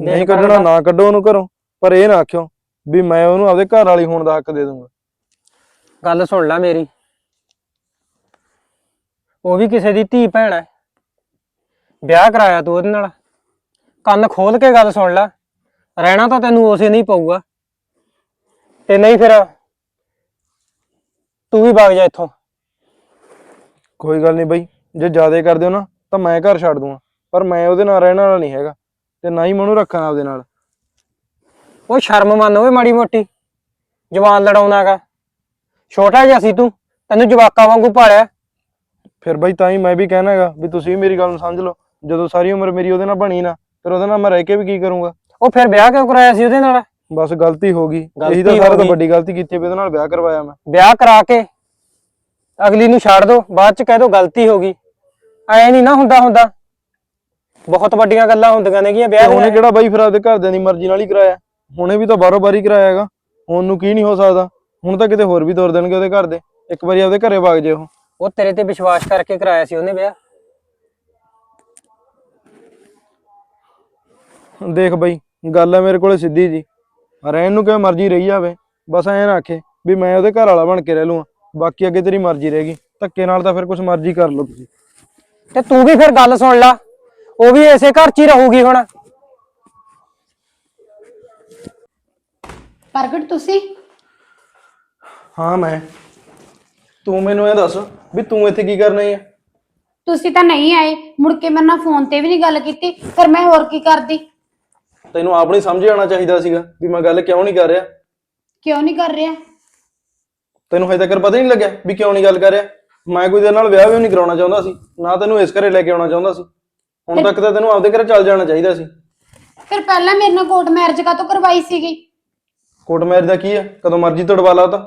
ਨਹੀਂ ਕੱਢਣਾ ਨਾ ਕੱਢੋ ਉਹਨੂੰ ਘਰੋਂ। ਪਰ ਇਹ ਨਾ ਆਖਿਓ ਵੀ ਮੈਂ ਉਹਨੂੰ ਆਪਦੇ ਘਰ ਵਾਲੀ ਹੋਣ ਦਾ ਹੱਕ ਦੇ ਦੂੰਗਾ। ਗੱਲ ਸੁਣ ਲੈ ਮੇਰੀ। ਉਹ ਵੀ ਕਿਸੇ ਦੀ ਧੀ ਭੈਣ ਹੈ ਵਿਆਹ ਕਰਾਇਆ ਤੂੰ ਉਹਦੇ ਨਾਲ। ਕੰਨ ਖੋਲ ਕੇ ਗੱਲ ਸੁਣ ਲੈ। ਰਹਿਣਾ ਤਾਂ ਤੈਨੂੰ ਉਸੇ ਨਹੀਂ ਪਊਗਾ। ਤੇ ਨਹੀਂ ਫਿਰ ਤੂੰ ਵੀ ਵਗ ਜਾ ਇੱਥੋਂ। ਕੋਈ ਗੱਲ ਨਹੀਂ ਬਈ ਜੇ ਜ਼ਿਆਦਾ ਕਰਦੇ ਹੋ ਨਾ ਤਾਂ ਮੈਂ ਘਰ ਛੱਡ ਦੂੰਗਾ। ਪਰ ਮੈਂ ਉਹਦੇ ਨਾਲ ਰਹਿਣ ਵਾਲਾ ਨਹੀਂ ਹੈਗਾ ਤੇ ਨਾ ਹੀ ਮੈਂ ਉਹਨੂੰ ਰੱਖਣਾ ਆਪਦੇ ਨਾਲ। ਉਹ ਸ਼ਰਮ ਮੰਨ ਓਏ ਮਾੜੀ ਮੋਟੀ। ਜਵਾਨ ਲੜਾਉਣਾਗਾ। ਛੋਟਾ ਜਿਹਾ ਸੀ ਤੂੰ ਤੈਨੂੰ ਜਵਾਕਾਂ ਵਾਂਗੂ ਪਾਲਿਆ ਫਿਰ ਬਈ ਤਾਂ ਹੀ ਮੈਂ ਵੀ ਕਹਿਣਾ ਹੈਗਾ ਵੀ ਤੁਸੀਂ ਵੀ ਮੇਰੀ ਗੱਲ ਨੂੰ ਸਮਝ ਲਓ। ਜਦੋਂ ਸਾਰੀ ਉਮਰ ਮੇਰੀ ਉਹਦੇ ਨਾਲ ਬਣੀ ਨਾ ਫਿਰ ਉਹਦੇ ਨਾਲ ਮੈਂ ਰਹਿ ਕੇ ਵੀ ਕੀ ਕਰੂੰਗਾ? ਉਹ ਫਿਰ ਵਿਆਹ ਕਿਉਂ ਕਰਾਇਆ ਸੀ ਉਹਦੇ ਨਾਲ? ਬਸ ਗਲਤੀ ਹੋ ਗਈ। ਇਹੀ ਤਾਂ ਸਾਰਾ ਤੋਂ। ਵੱਡੀ ਗਲਤੀ ਕੀਤੀ ਵੀ ਉਹਦੇ ਨਾਲ ਵਿਆਹ ਕਰਵਾਇਆ ਮੈਂ। ਵਿਆਹ ਕਰਾ ਕੇ ਅਗਲੀ ਨੂੰ ਛੱਡ ਦੋ ਬਾਅਦ ਚ ਕਹਿ ਦੋ ਗਲਤੀ ਹੋ ਗਈ। ਐ ਨਹੀਂ ਨਾ ਹੁੰਦਾ ਹੁੰਦਾ। ਬਹੁਤ ਵੱਡੀਆਂ ਗੱਲਾਂ ਹੁੰਦੀਆਂ ਨੇਗੀਆਂ ਵਿਆਹ ਉਹਨੇ ਕਿਹੜਾ ਬਾਈ ਫਿਰ ਆਪਦੇ ਘਰਦਿਆਂ ਦੀ ਮਰਜ਼ੀ ਨਾਲ ਹੀ ਕਰਾਇਆ? ਹੁਣੇ ਵੀ ਤਾਂ ਬਾਰੋ ਬਾਰੀ ਕਰਾਇਆ ਹੈਗਾ। ਹੁਣ ਨੂੰ ਕੀ ਨਹੀਂ ਹੋ ਸਕਦਾ? ਹੁਣ ਤਾਂ ਕਿਤੇ ਹੋਰ ਵੀ ਤੋਰ ਦੇਣਗੇ ਉਹਦੇ ਘਰ ਦੇ। ਇੱਕ ਵਾਰੀ ਆਪਦੇ ਘਰੇ ਵਗ ਜੇ ਉਹ ਉਹ ਤੇਰੇ ਤੇ ਵਿਸ਼ਵਾਸ ਕਰਕੇ ਕਰਾਇਆ ਸੀ ਉਹਨੇ ਵਿਆਹ। ਦੇਖ ਬਾਈ ਗੱਲ ਹੈ ਮੇਰੇ ਕੋਲੇ ਸਿੱਧੀ ਜੀ। ਰਹਿਣ ਨੂੰ ਕਿਵੇਂ ਮਰਜ਼ੀ ਰਹੀ ਜਾਵੇ। ਬਸ ਐਂ ਨਾ ਆਖੇ ਵੀ ਮੈਂ ਉਹਦੇ ਘਰ ਵਾਲਾ ਬਣ ਕੇ ਰਹਿ ਲੂੰ ਬਾਕੀ ਅੱਗੇ ਤੇਰੀ ਮਰਜ਼ੀ ਰਹੇਗੀ। ਧੱਕੇ ਨਾਲ ਤਾਂ ਫਿਰ ਕੁਝ ਮਰਜ਼ੀ ਕਰ ਲਓ ਤੁਸੀਂ। ਤੇ ਤੂੰ ਵੀ ਫਿਰ ਗੱਲ ਸੁਣ ਲਾ। ਉਹ ਵੀ ਇਸੇ ਘਰ 'ਚ ਹੀ ਰਹੂਗੀ ਹੁਣ। ਪ੍ਰਗਟ ਤੁਸੀਂ? ਹਾਂ ਮੈਂ। ਤੂੰ ਮੈਨੂੰ ਇਹ ਦੱਸ ਵੀ ਤੂੰ ਇੱਥੇ ਕੀ ਕਰਨਾ ਹੈ ਤੁਸੀਂ ਤਾਂ ਨਹੀਂ ਆਏ। ਮੁੜ ਕੇ ਮੇਰੇ ਨਾਲ ਫੋਨ ਤੇ ਵੀ ਨਹੀਂ ਗੱਲ ਕੀਤੀ। ਫਿਰ ਮੈਂ ਹੋਰ ਕੀ ਕਰਦੀ? ਤੈਨੂੰ ਆਪ ਨਹੀਂ ਸਮਝ ਆਉਣਾ ਚਾਹੀਦਾ ਸੀਗਾ ਵੀ ਮੈਂ ਗੱਲ ਕਿਉਂ ਨਹੀਂ ਕਰ ਰਿਹਾ। ਕਿਉਂ ਨਹੀਂ ਕਰ ਰਿਹਾ? ਤੈਨੂੰ ਹਜੇ ਤੱਕ ਪਤਾ ਹੀ ਨਹੀਂ ਲੱਗਿਆ ਵੀ ਕਿਉਂ ਨਹੀਂ ਗੱਲ ਕਰ ਰਿਹਾ। ਮੈਂ ਕੋਈ ਤੇਰੇ ਨਾਲ ਵਿਆਹ ਵੀ ਨਹੀਂ ਕਰਾਉਣਾ ਚਾਹੁੰਦਾ ਸੀ ਨਾ ਤੈਨੂੰ ਇਸ ਘਰੇ ਲੈ ਕੇ ਆਉਣਾ ਚਾਹੁੰਦਾ ਸੀ। ਹੁਣ ਤੱਕ ਤਾਂ ਤੈਨੂੰ ਆਪਦੇ ਘਰੇ ਚੱਲ ਜਾਣਾ ਚਾਹੀਦਾ ਸੀ। ਫਿਰ ਪਹਿਲਾਂ ਮੇਰੇ ਨਾਲ ਕੋਰਟ ਮੈਰਿਜ ਕਾਤੋਂ ਕਰਵਾਈ ਸੀਗੀ? ਕੋਰਟ ਮੈਰਿਜ ਦਾ ਕੀ ਆ? ਕਦੋਂ ਮਰਜ਼ੀ ਤੜਵਾ ਲਾ ਉਹ ਤਾਂ।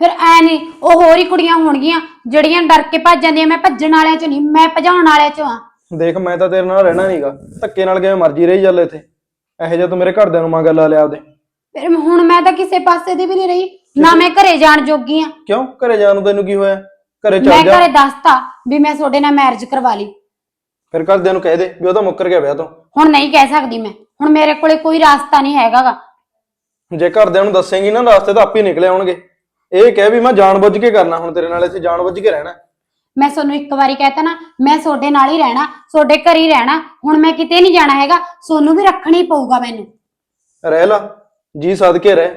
ਫਿਰ ਐ ਨਹੀਂ ਉਹ ਹੋਰ ਹੀ ਕੁੜੀਆਂ ਹੋਣਗੀਆਂ ਜਿਹੜੀਆਂ ਡਰ ਕੇ ਭੱਜ ਜਾਂਦੀਆਂ ਮੈਂ ਭੱਜਣ ਵਾਲਿਆਂ ਚ ਨਹੀਂ ਮੈਂ ਭਜਾਉਣ ਵਾਲਿਆਂ ਚ ਆ। ਦੇਖ ਮੈਂ ਤਾਂ ਤੇਰੇ ਨਾਲ ਰਹਿਣਾ ਨਹੀਂਗਾ ਧੱਕੇ ਨਾਲ ਕਿਵੇਂ ਮਰਜ਼ੀ ਰਹੀ ਚੱਲ ਇੱਥੇ। ਇਹੋ ਜਿਹਾ ਤੂੰ ਮੇਰੇ ਘਰਦਿਆਂ ਨੂੰ ਮੰਗ ਲਾ ਲਿਆ ਆਪਦੇ। ਫਿਰ ਹੁਣ ਮੈਂ ਤਾਂ ਕਿਸੇ ਪਾਸੇ ਦੀ ਵੀ ਨਹੀਂ ਰਹੀ ਨਾ ਮੈਂ ਘਰੇ ਜਾਣ ਜੋਗੀ ਆ। ਕਿਉਂ? ਘਰੇ ਜਾਣ ਨੂੰ ਤੈਨੂੰ ਕੀ ਹੋਇਆ? ਘਰੇ ਮੈਂ ਚੱਲ ਜਾ। ਘਰੇ ਦੱਸਤਾ ਵੀ ਮੈਂ ਤੁਹਾਡੇ ਨਾਲ ਮੈਰਿਜ ਕਰਵਾ ਲਈ। ਫਿਰ ਘਰਦਿਆਂ ਨੂੰ ਕਹਿ ਦੇ ਵੀ ਉਹ ਤਾਂ ਮੁੱਕਰ ਗਿਆ ਵਿਆਹ ਤੋਂ। ਹੁਣ ਨਹੀਂ ਕਹਿ ਸਕਦੀ ਮੈਂ। ਹੁਣ ਮੇਰੇ ਕੋਲੇ ਕੋਈ ਰਾਸਤਾ ਨਹੀਂ ਹੈਗਾਗਾ। ਜੇ ਘਰਦਿਆਂ ਨੂੰ ਦੱਸੇਂਗੀ ਨਾ ਰਸਤੇ ਤਾਂ ਆਪੇ ਨਿਕਲੇ ਆਉਣਗੇ। ਇਹ ਕਹਿ ਵੀ ਮੈਂ ਜਾਣਬੁੱਝ ਕੇ ਕਰਨਾ ਹੁਣ ਤੇਰੇ ਨਾਲ ਇੱਥੇ ਜਾਣਬੁੱਝ ਕੇ ਰਹਿਣਾ। ਮੈਂ ਤੁਹਾਨੂੰ ਇੱਕ ਵਾਰੀ ਕਹਿਤਾ ਨਾ ਮੈਂ ਤੁਹਾਡੇ ਨਾਲ ਹੀ ਰਹਿਣਾ ਤੁਹਾਡੇ ਘਰ ਹੀ ਰਹਿਣਾ ਹੁਣ ਮੈਂ ਕਿਤੇ ਨਹੀਂ ਜਾਣਾ ਹੈਗਾ ਤੁਹਾਨੂੰ ਵੀ ਰੱਖਣਾ ਹੀ ਪਊਗਾ ਮੈਨੂੰ। ਰਹਿ ਲਾ ਜੀ ਸਦਕੇ ਰਹਿ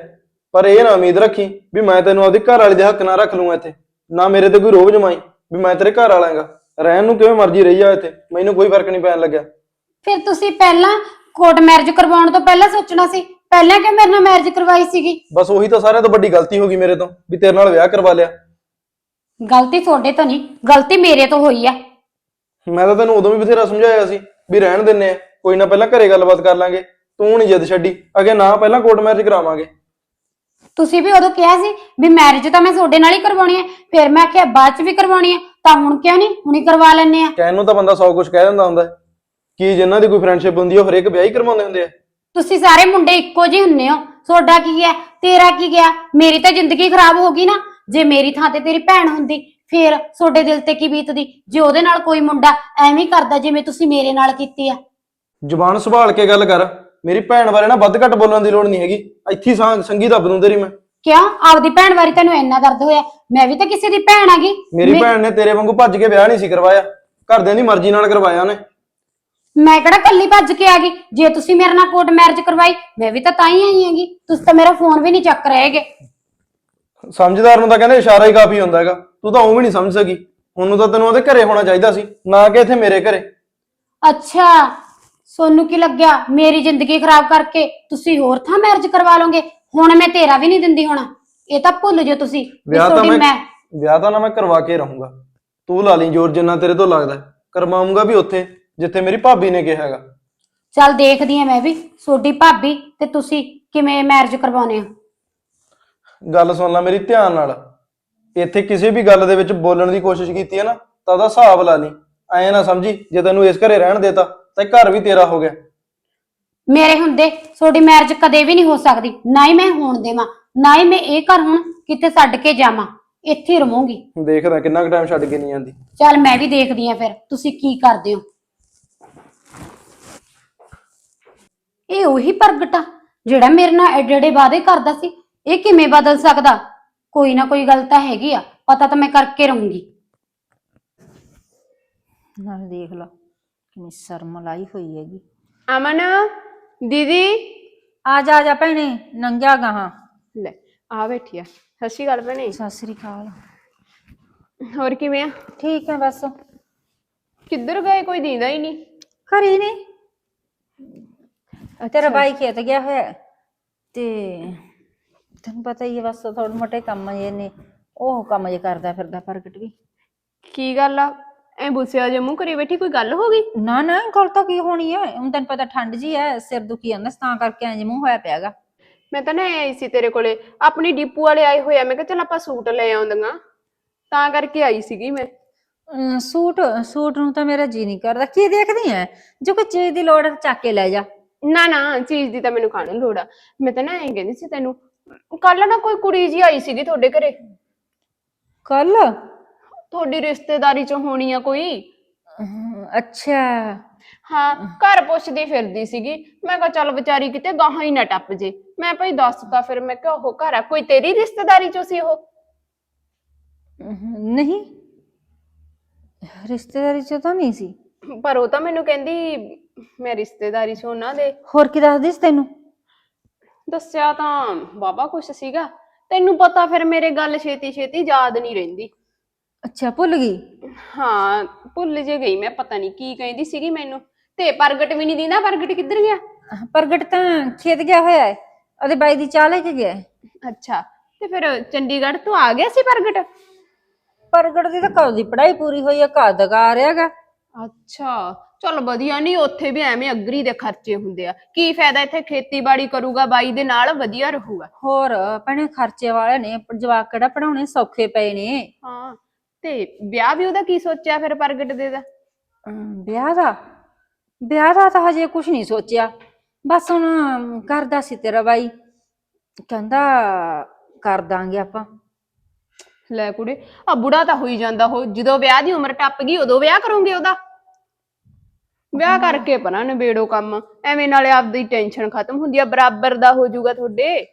ਪਰ ਇਹ ਨਾ ਉਮੀਦ ਰੱਖੀ ਵੀ ਮੈਂ ਤੈਨੂੰ ਆਪਦੀ ਘਰ ਵਾਲੇ ਦੇ ਹੱਕ ਨਾਲ ਰੱਖ ਲੂੰਗਾ ਇੱਥੇ ਨਾ ਮੇਰੇ ਤੇ ਕੋਈ ਰੋਬ ਜਮਾਈ ਵੀ ਮੈਂ ਤੇਰੇ ਘਰ ਵਾਲਾਂਗਾ ਰਹਿਣ ਨੂੰ ਕਿਵੇਂ ਮਰਜ਼ੀ ਰਹੀ ਜਾ ਇੱਥੇ ਮੈਨੂੰ ਕੋਈ ਫ਼ਰਕ ਨਹੀਂ ਪੈਣ ਲੱਗਿਆ। ਫਿਰ ਤੁਸੀਂ ਪਹਿਲਾਂ ਕੋਰਟ ਮੈਰਿਜ ਕਰਵਾਉਣ ਤੋਂ ਪਹਿਲਾਂ ਸੋਚਣਾ ਸੀ? ਪਹਿਲਾਂ ਕਿ ਮੇਰੇ ਨਾਲ ਮੈਰਿਜ ਕਰਵਾਈ ਸੀਗੀ? ਬਸ ਉਹੀ ਤਾਂ ਸਾਰਿਆਂ ਤੋਂ ਵੱਡੀ ਗਲਤੀ ਹੋ ਗਈ ਮੇਰੇ ਤੋਂ ਵੀ ਤੇਰੇ ਨਾਲ ਵਿਆਹ ਕਰਵਾ ਲਿਆ। ਗਲਤੀ ਤੁਹਾਡੇ ਤੋਂ ਨਹੀਂ ਗਲਤੀ ਮੇਰੇ ਤੋਂ ਹੋਈ ਆ। ਮੈਂ ਤਾਂ ਤੈਨੂੰ ਉਦੋਂ ਵੀ ਬਥੇਰਾ ਸਮਝਾਇਆ ਸੀ ਵੀ ਰਹਿਣ ਦਿੰਨੇ ਆ ਕੋਈ ਨਾ ਪਹਿਲਾਂ ਘਰੇ ਗੱਲਬਾਤ ਕਰ ਲਾਂਗੇ ਤੂੰ ਨਹੀਂ ਜਿੱਦ ਛੱਡੀ ਅਗੇ ਨਾ ਪਹਿਲਾਂ ਕੋਰਟ ਮੈਰਿਜ ਕਰਾਵਾਂਗੇ। ਤੁਸੀਂ ਵੀ ਉਦੋਂ ਕਿਹਾ ਸੀ ਵੀ ਮੈਰਿਜ ਤਾਂ ਮੈਂ ਤੁਹਾਡੇ ਨਾਲ ਹੀ ਕਰਵਾਉਣੀ ਹੈ ਫਿਰ ਮੈਂ ਆਖਿਆ ਬਾਅਦ ਚ ਵੀ ਕਰਵਾਉਣੀ ਹੈ ਤਾਂ ਹੁਣ ਕਿਉਂ ਨਹੀਂ ਹੁਣੀ ਕਰਵਾ ਲੈਣੇ ਆ। ਕਹਿਣ ਨੂੰ ਤਾਂ ਬੰਦਾ ਸੌ ਕੁਝ ਕਹਿ ਦਿੰਦਾ ਹੁੰਦਾ ਹੈ। ਕੀ ਜਿਨ੍ਹਾਂ ਦੀ ਕੋਈ ਫਰੈਂਡਸ਼ਿਪ ਹੁੰਦੀ ਹੈ ਉਹ ਹਰੇਕ ਵਿਆਹ ਹੀ ਕਰਵਾਉਂਦੇ ਹੁੰਦੇ ਆ। ਤੁਸੀਂ ਸਾਰੇ ਮੁੰਡੇ ਇੱਕੋ ਜਿਹੇ ਹੁੰਨੇ ਹੋ। ਤੁਹਾਡਾ ਕੀ ਗਿਆ ਤੇਰਾ ਕੀ ਗਿਆ? ਮੇਰੀ ਤਾਂ ਜ਼ਿੰਦਗੀ ਖਰਾਬ ਹੋ ਗਈ ਨਾ। ਜੇ ਮੇਰੀ ਥਾਂ ਤੇ ਤੇਰੀ ਭੈਣ ਹੁੰਦੀ ਫੇਰ ਤੁਹਾਡੇ ਦਿਲ ਤੇ ਕੀ ਬੀਤਦੀ? ਜੇ ਉਹਦੇ ਨਾਲ ਕੋਈ ਮੁੰਡਾ ਐਵੇਂ ਹੀ ਕਰਦਾ ਜਿਵੇਂ ਤੁਸੀਂ ਮੇਰੇ ਨਾਲ ਕੀਤੀ ਆ। ਜ਼ੁਬਾਨ ਸੰਭਾਲ ਕੇ ਗੱਲ ਕਰ। ਮੇਰੀ ਭੈਣ ਬਾਰੇ ਨਾ ਵੱਧ ਘੱਟ ਬੋਲਣ ਦੀ ਲੋੜ ਨਹੀਂ ਹੈਗੀ। ਇੱਥੇ ਹੀ ਸਾਂ- ਸੰਗੀ ਦੱਬ ਦੂੰ ਤੇਰੀ ਮੈਂ। ਕਿਉਂ? ਆਪਦੀ ਭੈਣ ਬਾਰੇ ਤੈਨੂੰ ਇੰਨਾ ਦਰਦ ਹੋਇਆ। ਮੈਂ ਵੀ ਤਾਂ ਕਿਸੇ ਦੀ ਭੈਣ ਆਗੀ ਮੇਰੀ ਭੈਣ ਨੇ ਤੇਰੇ ਵਾਂਗੂ ਭੱਜ ਕੇ ਵਿਆਹ ਨਹੀਂ ਸੀ ਕਰਵਾਇਆ। ਘਰਦਿਆਂ ਦੀ ਮਰਜ਼ੀ ਨਾਲ ਕਰਵਾਇਆ ਉਹਨੇ। ਮੈਂ ਕਿਹੜਾ ਕੱਲੀ ਭੱਜ ਕੇ ਆ ਗਈ? ਜੇ ਤੁਸੀਂ ਮੇਰੇ ਨਾਲ ਕੋਰਟ ਮੈਰਿਜ ਕਰਵਾਈ ਮੈਂ ਵੀ ਤਾਂ ਤਾਂ ਹੀ ਆਈ ਹੈਗੀ। ਤੁਸੀਂ ਤਾਂ ਮੇਰਾ ਫੋਨ ਵੀ ਨਹੀਂ ਚੱਕ ਰਹੇਗੇ ਸਮਝਦਾਰ ਨੂੰ ਤਾਂ ਕਹਿੰਦੇ ਇਸ਼ਾਰਾ ਹੀ ਕਾਫੀ ਹੁੰਦਾ ਹੈਗਾ। ਤੂੰ ਤਾਂ ਉਹ ਵੀ ਨਹੀਂ ਸਮਝ ਸਕੀ। ਹੁਣ ਨੂੰ ਤਾਂ ਤੈਨੂੰ ਉਹਦੇ ਘਰੇ ਹੋਣਾ ਚਾਹੀਦਾ ਸੀ ਨਾ ਕਿ ਇੱਥੇ ਮੇਰੇ ਘਰੇ। ਅੱਛਾ ਸੋਨੂੰ ਕੀ ਲੱਗਿਆ? ਮੇਰੀ ਜ਼ਿੰਦਗੀ ਖਰਾਬ ਕਰਕੇ ਤੁਸੀਂ ਹੋਰ ਥਾਂ ਮੈਰਿਜ ਕਰਵਾ ਲਓਗੇ? ਹੁਣ ਮੈਂ ਤੇਰਾ ਵੀ ਨਹੀਂ ਦਿੰਦੀ ਹੁਣ। ਇਹ ਤਾਂ ਭੁੱਲ ਜਾਓ ਤੁਸੀਂ ਵੀ ਵਿਆਹ ਤਾਂ ਤੁਹਾਡੀ ਮੈਂ ਵਿਆਹ ਤਾਂ ਨਾ ਮੈਂ ਕਰਵਾ ਕੇ ਰਹੂੰਗਾ। ਤੂੰ ਲਾ ਲਈ ਜੋਰ ਜਿੰਨਾ ਤੇਰੇ ਤੋਂ ਲੱਗਦਾ। ਕਰਵਾਉਂਗਾ ਵੀ ਉੱਥੇ। ਜਿੱਥੇ ਮੇਰੀ ਭਾਬੀ ਨੇ ਕਿਹਾ ਹੈਗਾ। ਚੱਲ ਦੇਖਦੀ ਆ ਮੈਂ ਵੀ। ਤੁਹਾਡੀ ਭਾਬੀ ਤੇ ਤੁਸੀਂ ਕਿਵੇਂ ਮੈਰਿਜ ਕਰਵਾਉਨੇ ਹੋ? ਗੱਲ ਸੁਣ ਲੈ ਮੇਰੀ ਧਿਆਨ ਨਾਲ। ਇੱਥੇ ਕਿਸੇ ਵੀ ਗੱਲ ਦੇ ਵਿੱਚ ਬੋਲਣ ਦੀ ਕੋਸ਼ਿਸ਼ ਕੀਤੀ ਹੈ ਨਾ ਤਾਂ ਉਹਦਾ ਹਿਸਾਬ ਲਾ ਲਈ। ਐਂ ਨਾ ਸਮਝੀ ਜੇ ਤੈਨੂੰ ਇਸ ਘਰੇ ਰਹਿਣ ਦੇਤਾ ਤਾਂ ਇਹ ਘਰ ਵੀ ਤੇਰਾ ਹੋ ਗਿਆ। ਮੇਰੇ ਹੁੰਦੇ ਤੁਹਾਡੀ ਮੈਰਿਜ ਕਦੇ ਵੀ ਨਹੀਂ ਹੋ ਸਕਦੀ। ਨਾ ਹੀ ਮੈਂ ਹੋਣ ਦੇਵਾਂ ਨਾ ਹੀ ਮੈਂ ਇਹ ਘਰ ਹੁਣ ਕਿਤੇ ਛੱਡ ਕੇ ਜਾਵਾਂ। ਇੱਥੇ ਰਵਾਂਗੀ ਦੇਖਦਾ ਕਿੰਨਾ ਕੁ ਟਾਈਮ ਛੱਡ ਕੇ ਨਹੀਂ ਜਾਂਦੀ ਚੱਲ ਮੈਂ ਵੀ ਦੇਖਦੀ ਆ ਫਿਰ। ਤੁਸੀਂ ਕੀ ਕਰਦੇ ਹੋ? ਇਹ ਉਹੀ ਪ੍ਰਗਟਾ ਜਿਹੜਾ ਮੇਰੇ ਨਾਲ ਐਡੇ ਐਡੇ ਵਾਅਦੇ ਕਰਦਾ ਸੀ। ਇਹ ਕਿਵੇਂ ਬਦਲ ਸਕਦਾ? ਕੋਈ ਨਾ ਕੋਈ ਗੱਲ ਤਾਂ ਹੈਗੀ ਆ ਪਤਾ ਤਾਂ ਮੈਂ ਕਰਕੇ ਰਹੂੰਗੀ। ਨਾਲ ਦੇਖ ਲਾ ਕਿੰਨੀ ਸ਼ਰਮ ਲਾਈ ਹੋਈ ਹੈਗੀ। ਅਮਨ ਦੀਦੀ? ਆ ਜਾ ਆ ਜਾ ਭੈਣੇ ਨੰਗਿਆ ਗਾਹਾਂ ਲੈ ਆ ਬੈਠੀ ਆ। ਸਤਿ ਸ਼੍ਰੀ ਅਕਾਲ ਭੈਣੇ। ਸਤਿ ਸ੍ਰੀ ਅਕਾਲ। ਹੋਰ ਕਿਵੇਂ ਆ? ਠੀਕ ਹੈ ਬਸ। ਕਿੱਧਰ ਗਏ? ਕੋਈ ਦੀਦਾ ਹੀ ਨਹੀਂ। ਘਰੇ ਨੇ। ਤੇਰਾ ਬਾਈ ਖੇਤ ਗਿਆ ਹੋਇਆ ਹੈ। ਤੇ ਤੈਨੂੰ ਪਤਾ ਹੀ ਹੈ ਬਸ ਥੋੜੇ ਮੋਟੇ ਕੰਮ ਜੇ ਨੇ ਉਹ ਕੰਮ ਜੇ ਕਰਦਾ ਫਿਰਦਾ ਪ੍ਰਗਟ ਵੀ। ਕੀ ਗੱਲ ਆ? ਐ ਬੁੱਸਿਆ ਜੇ ਮੂੰਹ ਕਰੀ ਬੈਠੀ ਕੋਈ ਗੱਲ ਹੋ ਗਈ? ਨਾ ਨਾ ਗੱਲ ਤਾਂ ਕੀ ਹੋਣੀ ਹੈ ਹੁਣ ਤੈਨੂੰ ਪਤਾ ਠੰਡ ਜੀ ਹੈ ਸਿਰ ਦੁਖੀ ਜਾਂਦਾ ਤਾਂ ਕਰਕੇ ਐਂ ਜੇ ਮੂੰਹ ਹੋਇਆ ਪਿਆਗਾ ਮੈਂ ਤਾਂ ਨਾ ਐਂ ਆਈ ਸੀ ਤੇਰੇ ਕੋਲੇ ਆਪਣੀ ਡੀਪੂ ਵਾਲੇ ਆਏ ਹੋਏ ਆ ਮੈਂ ਕਿਹਾ ਚੱਲ ਆਪਾਂ ਸੂਟ ਲੈ ਆਉਂਦੀਆਂ ਤਾਂ ਕਰਕੇ ਆਈ ਸੀਗੀ ਮੈਂ। ਅਮ, ਸੂਟ ਸੂਟ ਨੂੰ ਤਾਂ ਮੇਰਾ ਜੀ ਨਹੀਂ ਕਰਦਾ। ਕੀ ਦੇਖਦੀ ਐ? ਜੋ ਕੋਈ ਚੀਜ਼ ਦੀ ਲੋੜ ਹੈ ਤਾਂ ਚੱਕ ਕੇ ਲੈ ਜਾ। ਨਾ ਨਾ ਚੀਜ਼ ਦੀ ਤਾਂ ਮੈਨੂੰ ਖਾਣ ਨੂੰ ਲੋੜ ਆ। ਮੈਂ ਤਾਂ ਨਾ ਐਂ ਕਹਿੰਦੀ ਸੀ ਤੈਨੂੰ ਕੱਲ ਨਾ ਕੋਈ ਕੁੜੀ ਜੀ ਆਈ ਸੀਗੀ ਤੁਹਾਡੇ ਘਰੇ। ਕੱਲ ਤੁਹਾਡੀ ਰਿਸ਼ਤੇਦਾਰੀ ਚ ਹੋਣੀ ਆ ਕੋਈ? ਅੱਛਾ। ਹਾਂ ਘਰ ਪੁੱਛਦੀ ਫਿਰਦੀ ਸੀਗੀ। ਮੈਂ ਕਿਹਾ ਚੱਲ ਵਿਚਾਰੀ ਕਿਤੇ ਗਾਹਾਂ ਹੀ ਨਾ ਟੱਪ ਜੇ। ਮੈਂ ਭਾਈ ਦੱਸਤਾ ਫਿਰ ਮੈਂ ਕਿਹਾ ਉਹ ਘਰ ਆ। ਕੋਈ ਤੇਰੀ ਰਿਸ਼ਤੇਦਾਰੀ ਚੋਂ ਸੀ ਉਹ? ਨਹੀਂ। ਰਿਸ਼ਤੇਦਾਰੀ ਚ ਤਾਂ ਨਹੀਂ ਸੀ। ਪਰ ਉਹ ਤਾਂ ਮੈਨੂੰ ਕਹਿੰਦੀ ਮੈਂ ਰਿਸ਼ਤੇਦਾਰੀ ਚ ਉਹਨਾਂ ਦੇ। ਹੋਰ ਕੀ ਦੱਸਦੀ ਸੀ ਤੈਨੂੰ? ਦੱਸਿਆ ਤਾਂ ਬਾਬਾ ਕੁਛ ਸੀਗਾ। ਤੈਨੂੰ ਪਤਾ ਫਿਰ ਮੇਰੇ ਗੱਲ ਛੇਤੀ ਛੇਤੀ ਯਾਦ ਨਹੀਂ ਰਹਿੰਦੀ। ਅੱਛਾ ਭੁੱਲ ਗਈ? ਹਾਂ ਭੁੱਲ ਜੇ ਗਈ ਮੈਂ ਪਤਾ ਨਹੀਂ ਕੀ ਕਹਿੰਦੀ ਸੀਗੀ ਮੈਨੂੰ। ਤੇ ਪ੍ਰਗਟ ਵੀ ਨਹੀਂ ਦਿੰਦਾ ਪ੍ਰਗਟ ਕਿੱਧਰ ਗਿਆ? ਪ੍ਰਗਟ ਤਾਂ ਖੇਤ ਗਿਆ ਹੋਇਆ ਹੈ। ਉਹਦੇ ਬਾਈ ਦੀ ਚਾਹ ਲੈ ਕੇ ਗਿਆ ਹੈ। ਅੱਛਾ ਤੇ ਫਿਰ ਚੰਡੀਗੜ੍ਹ ਤੋਂ ਆ ਗਿਆ ਸੀ ਪ੍ਰਗਟ? ਪ੍ਰਗਟ ਦੀ ਤਾਂ ਕਦੋਂ ਦੀ ਪੜ੍ਹਾਈ ਪੂਰੀ ਹੋਈ ਹੈ ਘਰ ਦਾ ਗਾ ਰਿਹਾਗਾ ਅੱਛਾ ਚਲ ਵਧੀਆ ਨਹੀਂ ਉੱਥੇ ਵੀ ਐਵੇਂ ਅਗਰੀ ਦੇ ਖਰਚੇ ਹੁੰਦੇ ਆ। ਕੀ ਫਾਇਦਾ ਇੱਥੇ ਖੇਤੀਬਾੜੀ ਕਰੂਗਾ ਬਾਈ ਦੇ ਨਾਲ ਵਧੀਆ ਰਹੂਗਾ। ਹੋਰ ਭੈਣੇ ਖਰਚੇ ਵਾਲੇ ਨੇ ਜਵਾਕ ਕਿਹੜਾ ਪੜਾਉਣੇ ਸੌਖੇ ਪਏ ਨੇ। ਹਾਂ ਤੇ ਵਿਆਹ ਵੀ ਉਹਦਾ ਕੀ ਸੋਚਿਆ ਫਿਰ ਪ੍ਰਗਟ ਦੇ ਦਾ? ਵਿਆਹ ਦਾ? ਵਿਆਹ ਦਾ ਤਾਂ ਹਜੇ ਕੁਝ ਨਹੀਂ ਸੋਚਿਆ। ਬਸ ਹੁਣ ਕਰਦਾ ਸੀ ਤੇਰਾ ਬਾਈ। ਕਹਿੰਦਾ ਕਰ ਦਾਂਗੇ ਆਪਾਂ। ਲੈ ਕੁੜੇ ਆ ਬੁੜਾ ਤਾਂ ਹੋਈ ਜਾਂਦਾ ਹੋ ਜਦੋਂ ਵਿਆਹ ਦੀ ਉਮਰ ਟੱਪ ਗਈ ਉਦੋਂ ਵਿਆਹ ਕਰੋਗੇ ਉਹਦਾ? ਵਿਆਹ ਕਰਕੇ ਪਰਾਂ ਨਿਬੇੜੋ ਕੰਮ ਐਵੇਂ ਨਾਲੇ ਆਪਦੀ ਟੈਨਸ਼ਨ ਖਤਮ ਹੁੰਦੀ ਆ ਬਰਾਬਰ ਦਾ ਹੋ ਜਾਊਗਾ ਤੁਹਾਡੇ।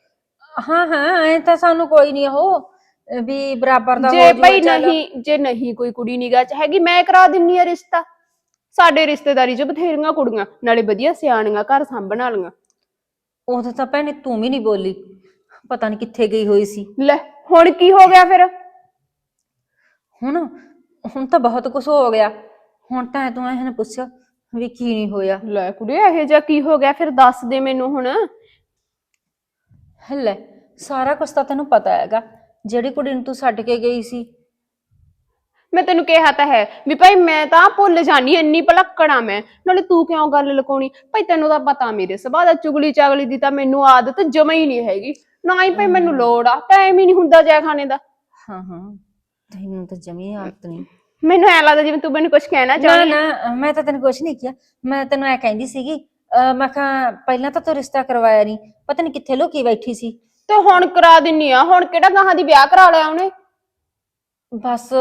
ਹਾਂ ਹਾਂ ਐ ਤਾਂ ਸਾਨੂੰ ਕੋਈ ਨਹੀਂ ਉਹ ਵੀ ਬਰਾਬਰ ਦਾ ਹੋ ਜੇ ਭਾਈ। ਨਹੀਂ ਜੇ ਨਹੀਂ ਕੋਈ ਕੁੜੀ ਨਿਗਾਹ ਚ ਹੈਗੀ ਮੈਂ ਕਰਾ ਦਿੰਨੀ ਆ ਰਿਸ਼ਤਾ। ਸਾਡੇ ਰਿਸ਼ਤੇਦਾਰੀ ਚ ਬਥੇਰੀਆਂ ਕੁੜੀਆਂ ਨਾਲੇ ਵਧੀਆ ਸਿਆਣੀਆਂ ਘਰ ਸੰਭਣ ਵਾਲੀਆਂ। ਉਦੋਂ ਤਾਂ ਭੈਣੇ ਤੂੰ ਵੀ ਨਹੀਂ ਬੋਲੀ ਪਤਾ ਨਹੀਂ ਕਿੱਥੇ ਗਈ ਹੋਈ ਸੀ। ਲੈ ਹੁਣ ਕੀ ਹੋ ਗਿਆ ਫਿਰ? ਹੁਣ ਹੁਣ ਤਾਂ ਬਹੁਤ ਕੁਝ ਹੋ ਗਿਆ। ਹੁਣ ਤਾਂ ਤੂੰ ਇਹਨੇ ਪੁੱਛਿਆ ਵੀ ਕੀ ਨਹੀਂ ਹੋਇਆ। ਲੈ ਕੁੜੇ ਇਹ ਜਿਹਾ ਕੀ ਹੋ ਗਿਆ? ਫਿਰ ਦੱਸ ਦੇ ਮੈਨੂੰ ਹੁਣ। ਲੈ ਸਾਰਾ ਕੁਝ ਤਾਂ ਤੈਨੂੰ ਪਤਾ ਹੈਗਾ। ਜਿਹੜੀ ਕੁੜੀ ਨੂੰ ਤੂੰ ਛੱਡ ਕੇ ਗਈ ਸੀ। ਮੈਂ ਤੈਨੂੰ ਕਿਹਾ ਤਾਂ ਹੈ ਵੀ ਭਾਈ ਮੈਂ ਤਾਂ ਭੁੱਲ ਜਾਨੀ ਆਂ, ਇੰਨੀ ਭਲੱਕਣਾ ਮੈਂ। ਨਾਲੇ ਤੂੰ ਕਿਉਂ ਗੱਲ ਲਕਾਉਣੀ? ਭਾਈ ਤੈਨੂੰ ਤਾਂ ਪਤਾ ਮੇਰੇ ਸੁਭਾਅ ਦਾ ਚੁਗਲੀ ਚਾਗਲੀ ਦੀ ਤਾਂ ਮੈਨੂੰ ਆਦਤ ਜਮਾ ਹੀ ਨਹੀਂ ਹੈਗੀ। ਨਾ ਹੀ ਭਾਈ ਮੈਨੂੰ ਲੋੜ ਆ ਟਾਈਮ ਹੀ ਨਹੀਂ ਹੁੰਦਾ ਜੈ ਖਾਣੇ ਦਾ। ਹਾਂ ਹਾਂ। ਤੈਨੂੰ ਤਾਂ ਜਮੀ ਆਦਤ ਨਹੀਂ। ਮੈਨੂੰ ਐ ਲੱਗਦਾ ਜਿਵੇਂ ਤੂੰ ਮੈਨੂੰ ਕੁਝ ਕਹਿਣਾ ਨਾ ਚਾਹਣੀ ਨਾ ਮੈਂ ਤਾਂ ਤੈਨੂੰ ਕੁਝ ਨਹੀਂ ਕਿਹਾ। ਮੈਂ ਤੈਨੂੰ ਐ ਕਹਿੰਦੀ ਸੀਗੀ ਅਹ ਮੈਂ ਕਿਹਾ ਪਹਿਲਾਂ ਤਾਂ ਤੂੰ ਰਿਸ਼ਤਾ ਕਰਵਾਇਆ ਨਹੀਂ ਪਤਾ ਨਹੀਂ ਕਿੱਥੇ ਲੁਕੀ ਬੈਠੀ ਸੀ। ਤੇ ਹੁਣ ਕਰਾ ਦਿੰਨੀ ਆ ਹੁਣ ਕਿਹੜਾ ਗਾਹਾਂ ਦੀ ਵਿਆਹ ਕਰਾ ਲਿਆ ਉਹਨੇ? ਬਸ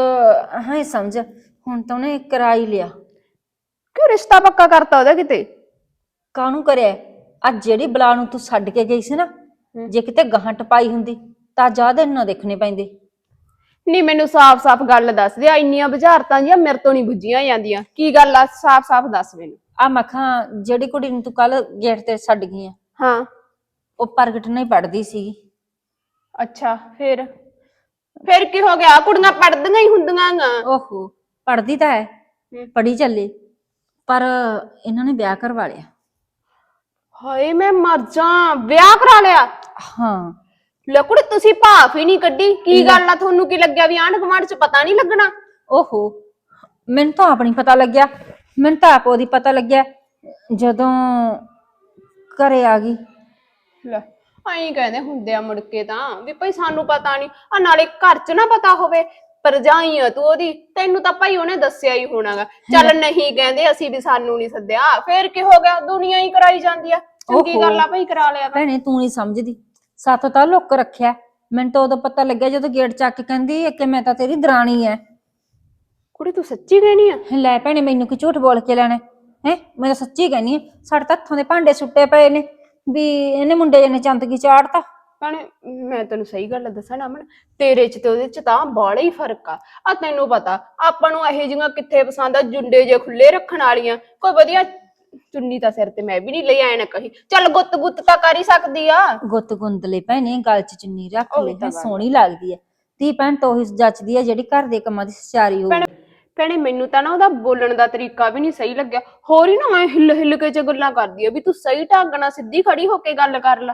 ਹਾਂ ਹੀ ਸਮਝ। ਹੁਣ ਤਾਂ ਉਹਨੇ ਕਰਾ ਹੀ ਲਿਆ। ਕਿਉਂ ਰਿਸ਼ਤਾ ਪੱਕਾ ਕਰਤਾ ਉਹਦਾ ਕਿਤੇ? ਕਾਹਨੂੰ ਕਰਿਆ? ਅੱਜ ਜਿਹੜੀ ਬਲਾ ਨੂੰ ਤੂੰ ਛੱਡ ਕੇ ਗਈ ਸੀ ਨਾ ਜੇ ਕਿਤੇ ਗਾਹਾਂ ਟਪਾਈ ਹੁੰਦੀ ਤਾਂ ਜ਼ਿਆਦਾ ਨਾ ਦੇਖਣੇ ਪੈਂਦੇ। ਨਹੀਂ ਮੈਨੂੰ ਸਾਫ਼-ਸਾਫ਼ ਗੱਲ ਦੱਸ ਦੇ ਆ ਇੰਨੀਆਂ ਬੁਝਾਰਤਾਂ ਜੀਆਂ ਮੇਰੇ ਤੋਂ ਨਹੀਂ ਬੁੱਝੀਆਂ ਜਾਂਦੀਆਂ। ਕੀ ਗੱਲ ਆ? ਸਾਫ਼-ਸਾਫ਼ ਦੱਸ ਮੈਨੂੰ। ਆ ਮਖਾਂ ਜਿਹੜੀ ਕੁੜੀ ਨੂੰ ਤੂੰ ਕੱਲ ਗੇਟ ਤੇ ਛੱਡ ਗਈ ਆ ਹਾਂ। ਉਹ ਪ੍ਰਗਟ ਨਹੀਂ ਪੜਦੀ ਸੀਗੀ ਅੱਛਾ ਫਿਰ? ਫਿਰ ਕੀ ਹੋ ਗਿਆ? ਕੁੜੀਆਂ ਪੜਦੀਆਂ ਹੀ ਹੁੰਦੀਆਂ ਗਾ। ਓਹੋ ਪੜਦੀ ਤਾਂ ਹੂੰ। ਪੜੀ ਚੱਲੇ ਪਰ ਇਹਨਾਂ ਨੇ ਵਿਆਹ ਕਰਵਾ ਲਿਆ। ਹਾਏ ਮੈਂ ਮਰ ਜਾ। ਵਿਆਹ ਕਰਾ ਲਿਆ? ਹਾਂ। ਲੈ ਕੁੜੇ ਤੁਸੀਂ ਭਾਫ ਹੀ ਨਹੀਂ ਕੱਢੀ। ਕੀ ਗੱਲ ਆ? ਤੁਹਾਨੂੰ ਕੀ ਲੱਗਿਆ ਵੀ ਆਂਢ ਗੁਆਂਢ ਚ ਪਤਾ ਨਹੀਂ ਲੱਗਣਾ? ਓਹੋ ਮੈਨੂੰ ਤਾਂ ਆਪ ਨਹੀਂ ਪਤਾ ਲੱਗਿਆ। ਮੈਨੂੰ ਤਾਂ ਆਪ ਉਹਦੀ ਪਤਾ ਲੱਗਿਆ। ਜਦੋਂ ਘਰੇ ਆ ਗਈ। ਲੈ ਐਂ ਕਹਿੰਦੇ ਹੁੰਦੇ ਆ ਮੁੜ ਕੇ ਤਾਂ ਵੀ ਭਾਈ ਸਾਨੂੰ ਪਤਾ ਨਹੀਂ। ਆ ਨਾਲੇ ਘਰ ਚ ਨਾ ਪਤਾ ਹੋਵੇ ਪਰਜਾਈ ਆ ਤੂੰ ਉਹਦੀ ਤੈਨੂੰ ਤਾਂ ਭਾਈ ਉਹਨੇ ਦੱਸਿਆ ਹੀ ਹੋਣਾਗਾ। ਚੱਲ ਨਹੀਂ ਕਹਿੰਦੇ ਅਸੀਂ ਵੀ ਸਾਨੂੰ ਨਹੀਂ ਸੱਦਿਆ। ਫੇਰ ਕੀ ਹੋ ਗਿਆ? ਦੁਨੀਆ ਹੀ ਕਰਾਈ ਜਾਂਦੀ ਆ। ਚੰਗੀ। ਗੱਲ ਆ ਭਾਈ ਕਰਾ ਲਿਆ ਤਾਂ। ਭੈਣੇ ਤੂੰ ਨਹੀਂ ਸਮਝਦੀ। ਸਾਥੋਂ ਤਾਂ ਲੁੱਕ ਰੱਖਿਆ। ਮੈਨੂੰ ਤਾਂ ਉਦੋਂ ਪਤਾ ਲੱਗਿਆ ਜਦੋਂ ਗੇਟ ਚੱਕ ਕੇ ਕਹਿੰਦੀ ਕਿ ਮੈਂ ਤਾਂ ਤੇਰੀ ਦਰਾਣੀ ਐ। ਕੁੜੀ ਤੂੰ ਸੱਚੀ ਕਹਿਣੀ ਆ? ਲੈ ਭੈਣੇ ਮੈਨੂੰ ਕਿ ਝੂਠ ਬੋਲ ਕੇ ਲੈਣਾ? ਹੈ? ਮੈਂ ਤਾਂ ਸੱਚੀ ਕਹਿੰਦੀ ਆ ਸਾਡੇ ਤਾਂ ਹੱਥਾਂ ਦੇ ਭਾਂਡੇ ਸੁੱਟੇ ਪਏ ਨੇ ਵੀ ਇਹਨੇ ਮੁੰਡੇ ਜਿਹਨੇ ਚੰਦਗੀ ਚਾੜਤਾ। ਭੈਣੇ ਮੈਂ ਤੈਨੂੰ ਸਹੀ ਗੱਲ ਦੱਸਾਂ ਨਾ ਅਮਨ ਤੇਰੇ ਚ ਤੇ ਉਹਦੇ ਚ ਤਾਂ ਬਾਹਲਾ ਹੀ ਫ਼ਰਕ ਆ। ਆ ਤੈਨੂੰ ਪਤਾ ਆਪਾਂ ਨੂੰ ਇਹੋ ਜਿਹੀਆਂ ਕਿੱਥੇ ਪਸੰਦ ਆ ਜੁੰਡੇ ਜੇ ਖੁੱਲੇ ਰੱਖਣ ਵਾਲੀਆਂ ਕੋਈ ਵਧੀਆ ਚੁੰਨੀ ਤਾਂ ਸਿਰ ਤੇ ਮੈਂ ਵੀ ਨਹੀਂ ਲਈ ਐ ਨਾ ਕਹੀ। ਚੱਲ ਗੁੱਤ ਗੁੱਤ ਤਾਂ ਕਰ ਹੀ ਸਕਦੀ ਆ। ਗੁੱਤ ਗੁੰਦਲੇ ਭੈਣੇ ਗਲ 'ਚ ਚੁੰਨੀ ਰੱਖ ਲੈ ਤਾਂ ਹੈਂ, ਆ। ਸੋਹਣੀ ਲੱਗਦੀ ਐ ਧੀ ਭੈਣ ਤੋਂ ਹੀ ਜੱਚਦੀ ਐ ਜਿਹੜੀ ਘਰ ਦੇ ਕੰਮਾਂ ਦੀ ਸਚਾਰੀ ਹੋਊ ਭੈਣੇ ਮੈਨੂੰ ਤਾਂ ਨਾ ਉਹਦਾ ਬੋਲਣ ਦਾ ਤਰੀਕਾ ਵੀ ਨਹੀਂ ਸਹੀ ਲੱਗਿਆ। ਹੋਰ ਹੀ ਨਾ ਐ ਹਿੱਲ ਹਿੱਲ ਕੇ ਚ ਗੱਲਾਂ ਕਰਦੀ ਆ ਵੀ ਤੂੰ ਸਹੀ ਢੰਗ ਨਾਲ ਸਿੱਧੀ ਖੜੀ ਹੋ ਕੇ ਗੱਲ ਕਰ ਲੈ।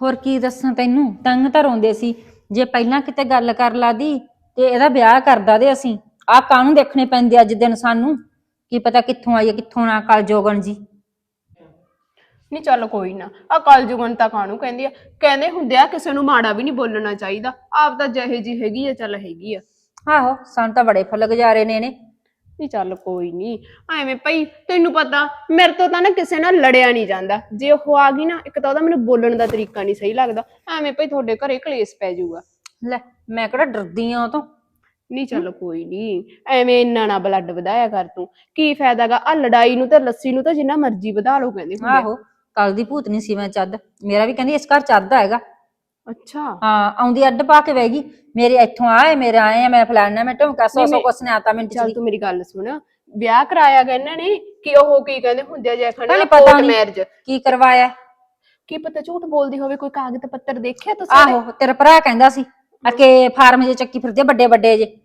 ਹੋਰ ਕੀ ਦੱਸਾਂ ਤੈਨੂੰ? ਤੰਗ ਤਾਂ ਰੋਂਦੇ ਸੀ। ਜੇ ਪਹਿਲਾਂ ਕਿਤੇ ਗੱਲ ਕਰ ਲਾਦੀ ਤੇ ਇਹਦਾ ਵਿਆਹ ਕਰਦਾ ਦੇ ਅਸੀਂ। ਆਹ ਕਾਹਨੂੰ ਦੇਖਣੇ ਪੈਂਦੇ ਅੱਜ ਦਿਨ ਸਾਨੂੰ? ਕੀ ਪਤਾ ਕਿੱਥੋਂ ਆਈ ਐ ਕਿੱਥੋਂ ਨਾ ਕਲ ਜੋਗਣ ਜੀ। ਨਹੀਂ ਚੱਲ ਕੋਈ ਨਾ। ਆ ਕਲ ਜੁਗਨ ਤਾਂ ਕਾਹਨੂੰ ਕਹਿੰਦੀ ਆ? ਕਹਿੰਦੇ ਹੁੰਦੇ ਆ ਕਿਸੇ ਨੂੰ ਮਾੜਾ ਵੀ ਨਹੀਂ ਬੋਲਣਾ ਚਾਹੀਦਾ। ਆਪ ਤਾਂ ਜਿਹੇ ਜੀ ਹੈਗੀ ਆ ਚੱਲ ਹੈਗੀ ਆ। ਆਹੋ ਸਾਨੂੰ ਤਾਂ ਬੜੇ ਫੁੱਲ ਗੁਜ਼ਾਰੇ ਨੇ ਨੇ ਨਹੀਂ ਚੱਲ ਕੋਈ ਨਹੀਂ। ਐਵੇਂ ਭਈ ਤੈਨੂੰ ਪਤਾ ਮੇਰੇ ਤੋਂ ਤਾਂ ਨਾ ਕਿਸੇ ਨਾਲ ਲੜਿਆ ਨਹੀਂ ਜਾਂਦਾ। ਜੇ ਉਹ ਆ ਗਈ ਨਾ ਇੱਕ ਤਾਂ ਉਹਦਾ ਮੈਨੂੰ ਬੋਲਣ ਦਾ ਤਰੀਕਾ ਨਹੀਂ ਸਹੀ ਲੱਗਦਾ। ਐਵੇਂ ਭਈ ਤੁਹਾਡੇ ਘਰੇ ਕਲੇਸ਼ ਪੈ ਜਾਊਗਾ। ਲੈ ਮੈਂ ਕਿਹੜਾ ਡਰਦੀ ਆ ਉਹ ਤੋਂ। ਨਹੀਂ ਚੱਲ ਕੋਈ ਨਹੀਂ ਐਵੇਂ ਇੰਨਾ ਨਾ ਬਲੱਡ ਵਧਾਇਆ ਕਰ ਤੂੰ। ਕੀ ਫਾਇਦਾਗਾ ਆ ਲੜਾਈ ਨੂੰ ਤੇ ਲੱਸੀ ਨੂੰ ਤਾਂ ਜਿੰਨਾ ਮਰਜ਼ੀ ਵਧਾ ਲਓ ਕਹਿੰਦੇ ਹੁੰਦੇ ਆ। ਆਹੋ ਕੱਲ ਦੀ ਭੂਤਨੀ ਸੀ ਮੈਂ ਚੱਦ। ਮੇਰਾ ਵੀ ਕਹਿੰਦੀ ਇਸ ਘਰ ਚੱਦ ਹੈਗਾ ਅੱਛਾ। ਹਾਂ ਆਉਂਦੀ ਅੱਡ ਪਾ ਕੇ ਬਹਿ ਗਈ। ਮੇਰੇ ਇੱਥੋਂ ਆਏ ਮੇਰੇ ਆਏ ਆ ਮੈਂ ਫਲਾਣਾ ਮੈਂ ਢੋਂਕਾ ਸੌ ਨਹੀਂ, ਸੌ ਕੁਛ ਨੇ ਆਤਾ ਮਿੰਟ ਚੱਲ ਚ ਤੂੰ ਮੇਰੀ ਗੱਲ ਸੁਣ। ਵਿਆਹ ਕਰਾਇਆ ਗਾ ਇਹਨਾਂ ਨੇ ਕਿ ਉਹ ਕੀ ਕਹਿੰਦੇ ਹੁੰਦੇ ਆ ਜੇ ਖਣਾ ਭੈਣੇ ਪਤਾ ਕੋਰਟ। ਮੈਰਿਜ ਕੀ ਕਰਵਾਇਆ। ਕੀ ਪਤਾ ਝੂਠ ਬੋਲਦੀ ਹੋਵੇ ਕੋਈ ਕਾਗਜ਼ ਪੱਤਰ ਦੇਖਿਆ ਤੁਸੀਂ? ਆਹੋ ਤੇਰਾ ਭਰਾ ਕਹਿੰਦਾ ਸੀ। ਅਕੇ ਫਾਰਮ ਜੇ ਚੱਕੀ ਫਿਰਦੇ ਵੱਡੇ ਵੱਡੇ ਜੇ।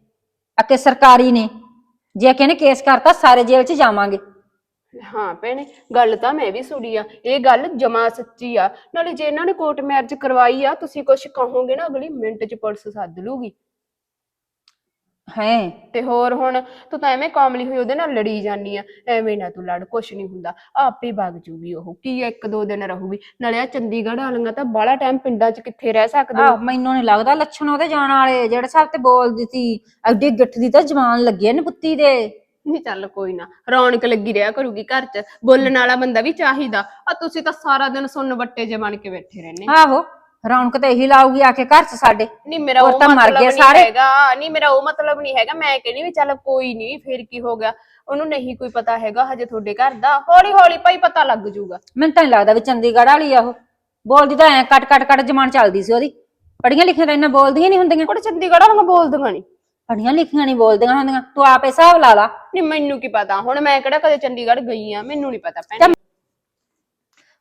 ਅਕੇ ਸਰਕਾਰੀ ਨੇ। ਜੇ ਕਹਿੰਨੇ ਕੇਸ ਕਰਤਾ, ਸਾਰੇ ਜੇਲ੍ਹ ਚ ਜਾਵਾਂਗੇ। ਹਾਂ ਭੈਣੇ, ਗੱਲ ਤਾਂ ਮੈਂ ਵੀ ਸੁਣੀ ਆ। ਇਹ ਗੱਲ ਜਮਾ ਸੱਚੀ ਆ। ਨਾਲੇ ਜੇ ਇਹਨਾਂ ਨੇ ਕੋਰਟ ਮੈਰਿਜ ਕਰਵਾਈ ਆ, ਤੁਸੀਂ ਕੁਝ ਕਹੋਗੇ ਨਾ, ਅਗਲੀ ਮਿੰਟ 'ਚ ਪੁਲਿਸ ਸੱਦ ਲੂਗੀ। ਹੈ। ਤੇ ਹੋਰ ਹੁਣ ਤੂੰ ਤਾਂ ਐਵੇਂ ਕਾਮਲੀ ਹੋਈ ਉਹਦੇ ਨਾਲ ਲੜੀ ਜਾਨੀ ਆ ਐਵੇਂ ਨਾ ਤੂੰ ਲੜ ਕੁਛ ਨਹੀਂ ਹੁੰਦਾ ਆਪੇ ਵਗ ਜੂਗੀ ਉਹ ਕੀ ਆ, ਇੱਕ ਦੋ ਦਿਨ ਰਹੂਗੀ ਨਾਲੇ ਆ ਚੰਡੀਗੜ੍ਹ ਵਾਲੀਆਂ ਤਾਂ ਬਾਹਲਾ ਟਾਈਮ ਪਿੰਡਾਂ 'ਚ ਕਿੱਥੇ ਰਹਿ ਸਕਦੇ ਆਹ ਮੈਨੂੰ ਨਹੀਂ ਲੱਗਦਾ ਲੱਛਣ ਉਹਦੇ ਜਾਣ ਵਾਲੇ ਜਿਹੜੇ ਸਾਹਿਬ ਤੇ ਬੋਲਦੀ ਸੀ ਐਡੀ ਗਿੱਠ ਦੀ ਤਾਂ ਜਵਾਨ ਲੱਗੀ ਨੇ ਪੁੱਤੀ ਦੇ। ਨਹੀਂ ਚੱਲ ਕੋਈ ਨਾ ਰੌਣਕ ਲੱਗੀ ਰਿਹਾ ਕਰੂਗੀ ਘਰ 'ਚ ਬੋਲਣ ਵਾਲਾ ਬੰਦਾ ਵੀ ਚਾਹੀਦਾ ਆ ਤੁਸੀਂ ਤਾਂ ਸਾਰਾ ਦਿਨ ਸੁੰਨ ਵੱਟੇ ਜੇ ਬਣ ਕੇ ਬੈਠੇ ਰਹਿੰਦੇ। ਆਹੋ। ਰੌਣਕ ਤੇ ਇਹੀ ਲਾਊਗੀ ਆ ਕੇ ਘਰ ਚ ਸਾਡੇ। ਨਹੀਂ ਮੇਰਾ ਉਹ ਤਾਂ ਮਰ ਮਤਲਬ ਗਏ ਨਹੀਂ ਸਾਰੇ। ਹੈਗਾ। ਨਹੀਂ ਮੇਰਾ ਉਹ ਮਤਲਬ ਨਹੀਂ ਹੈਗਾ। ਮੈਂ ਕਹਿੰਦੀ ਵੀ ਚੱਲ ਕੋਈ ਨਹੀਂ ਫੇਰ ਕੀ ਹੋ ਗਿਆ? ਉਹਨੂੰ ਨਹੀਂ ਕੋਈ ਪਤਾ ਹੈਗਾ ਹਜੇ ਤੁਹਾਡੇ ਘਰ ਦਾ। ਹੌਲੀ ਹੌਲੀ ਭਾਈ ਪਤਾ ਲੱਗ ਜਾਊਗਾ। ਮੈਨੂੰ ਤਾਂ ਨੀ ਲੱਗਦਾ ਵੀ ਚੰਡੀਗੜ੍ਹ ਵਾਲੀ ਆ ਉਹ। ਬੋਲਦੀ ਤਾਂ ਐ ਕੱਟ ਕੱਟ ਕੱਟ ਜਮਾਨ ਚੱਲਦੀ ਸੀ ਉਹਦੀ। ਪੜੀਆਂ ਲਿਖੀਆਂ ਤਾਂ ਇੰਨਾ ਬੋਲਦੀਆਂ ਨਹੀਂ ਹੁੰਦੀਆਂ। ਕੋੜੇ ਚੰਡੀਗੜ੍ਹ ਵਾਂਗ ਬੋਲਦੀਆਂ ਨਹੀਂ ਪੜੀਆਂ ਲਿਖੀਆਂ ਨਹੀਂ ਬੋਲਦੀਆਂ ਹੁੰਦੀਆਂ। ਤੂੰ ਆਪੇ ਹਿਸਾਬ ਲਾ ਲਾ। ਨਹੀਂ ਮੈਨੂੰ ਕੀ ਪਤਾ। ਹੁਣ ਮੈਂ ਕਿਹੜਾ ਕਦੇ ਚੰਡੀਗੜ੍ਹ ਗਈ ਆ ਮੈਨੂੰ ਨਹੀਂ ਪਤਾ ਭੈਣ।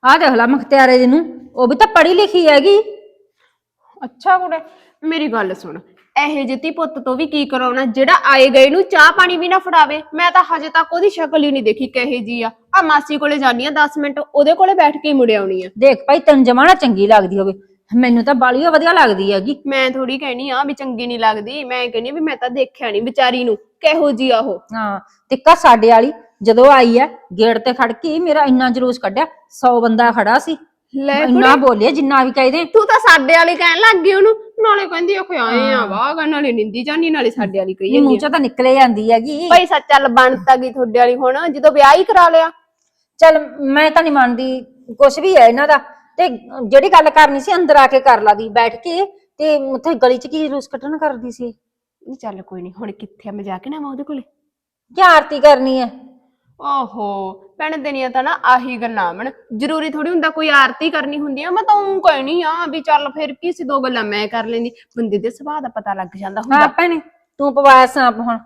ਆਹ ਦੇਖ ਲਾ ਮੁਖਤਿਆਰੇ ਦੀ ਨੂੰ। ਉਹ ਵੀ ਤਾਂ ਪੜ੍ਹੀ ਲਿਖੀ ਹੈਗੀ। ਅੱਛਾ ਕੁੜੇ ਮੇਰੀ ਗੱਲ ਸੁਣ ਇਹ ਜਿੱਤੀ ਪੁੱਤ ਤੋਂ ਵੀ ਕੀ ਕਰਾਉਣਾ ਜਿਹੜਾ ਆਏ ਗਏ ਨੂੰ ਚਾਹ ਪਾਣੀ ਵੀ ਨਾ ਫੜਾਵੇ। ਮੈਂ ਤਾਂ ਹਜੇ ਤੱਕ ਉਹਦੀ ਸ਼ਕਲ ਹੀ ਨਹੀਂ ਦੇਖੀ ਕਹੇ ਜੀ ਆ। ਆ ਮਾਸੀ ਕੋਲੇ ਜਾਨੀ ਆ 10 ਮਿੰਟ ਉਹਦੇ ਕੋਲੇ ਬੈਠ ਕੇ ਹੀ ਮੁੜ ਆਉਣੀ ਆ। ਦੇਖ ਭਾਈ ਤੈਨੂੰ ਜਮਾਣਾ ਚੰਗੀ ਲੱਗਦੀ ਹੋਵੇ। ਮੈਨੂੰ ਤਾਂ ਬਾਲੀ ਓ ਵਧੀਆ ਲੱਗਦੀ ਹੈਗੀ। ਮੈਂ ਥੋੜੀ ਕਹਿਣੀ ਆ ਵੀ ਚੰਗੀ ਨਹੀਂ ਲੱਗਦੀ। ਮੈਂ ਕਹਿੰਨੀ ਆ ਵੀ ਮੈਂ ਤਾਂ ਦੇਖਿਆ ਨਹੀਂ ਵਿਚਾਰੀ ਨੂੰ ਕਿਹੋ ਜੀ ਆ ਉਹ। ਹਾਂ ਟਿੱਕਾ ਸਾਡੇ ਵਾਲੀ ਜਦੋਂ ਆਈ ਆ ਗੇਟ ਤੇ ਖੜ ਕੇ ਮੇਰਾ ਇੰਨਾ ਜਲੂਸ ਕੱਢਿਆ 100 ਬੰਦਾ ਖੜਾ ਸੀ। ਲੈ ਇੰਨਾ ਬੋਲਿਆ ਜਿੰਨਾ ਵੀ ਕਹਦੇ ਤੂੰ। ਤਾਂ ਸਾਡੇ ਵਾਲੀ ਕਹਿਣ ਲੱਗ ਗਈ ਉਹਨੂੰ। ਨਾਲੇ ਕਹਿੰਦੀ ਉਹ ਆਏ ਆ ਵਾਹ ਨਾਲੇ ਨਿੰਦੀ ਜਾਨੀ ਨਾਲੇ ਸਾਡੇ ਵਾਲੀ ਕਹੀ ਮੂੰਹ ਜਾਂਦੀ ਚੋਂ ਤਾਂ ਨਿਕਲੇ ਜਾਂਦੀ ਹੈਗੀ। ਭਾਈ ਸੱਚ ਚੱਲ ਬਣ ਤਾਂ ਗਈ ਤੁਹਾਡੇ ਵਾਲੀ ਹੁਣ ਜਦੋਂ ਵਿਆਹ ਹੀ ਕਰਾ ਲਿਆ। ਚੱਲ ਮੈਂ ਤਾਂ ਨਹੀਂ ਮੰਨਦੀ ਕੁਛ ਵੀ ਹੈ ਇਹਨਾਂ ਦਾ। ਤੇ ਜਿਹੜੀ ਗੱਲ ਕਰਨੀ ਸੀ ਅੰਦਰ ਆ ਕੇ ਕਰ ਲਾਦੀ ਬੈਠ ਕੇ। ਤੇ ਉੱਥੇ ਗਲੀ 'ਚ ਕੀ ਰੂਸ ਕੱਟਣ ਕਰਦੀ ਸੀ? ਨਹੀਂ ਚੱਲ ਕੋਈ ਨਹੀਂ ਹੁਣ ਕਿੱਥੇ ਆ ਮੈਂ ਜਾ ਕੇ ਨਾ ਉਹਦੇ ਕੋਲੇ। ਕੀ ਆਰਤੀ ਕਰਨੀ ਹੈ? ਓਹੋ ਭੈਣ ਦੇਣੀਆਂ ਤਾਂ ਨਾ ਆਹੀ ਗੱਲਾਂ ਮਣ ਜ਼ਰੂਰੀ ਥੋੜੀ ਹੁੰਦਾ ਕੋਈ ਆਰਤੀ ਕਰਨੀ ਹੁੰਦੀ ਆ ਮੈਂ ਤਾਂ ਉਹ ਕਹਿਣੀ ਆ ਵੀ ਚੱਲ ਫਿਰ ਕੀ ਸੀ ਦੋ ਗੱਲਾਂ ਮੈਂ ਕਰ ਲੈਂਦੀ ਬੰਦੇ ਦੇ ਸੁਭਾਅ ਦਾ ਪਤਾ ਲੱਗ ਜਾਂਦਾ ਹਾਂ ਹੁੰਦਾ ਭੈਣੇ ਤੂੰ ਪਵਾਇਆ ਸਾਂਪ ਹੁਣ।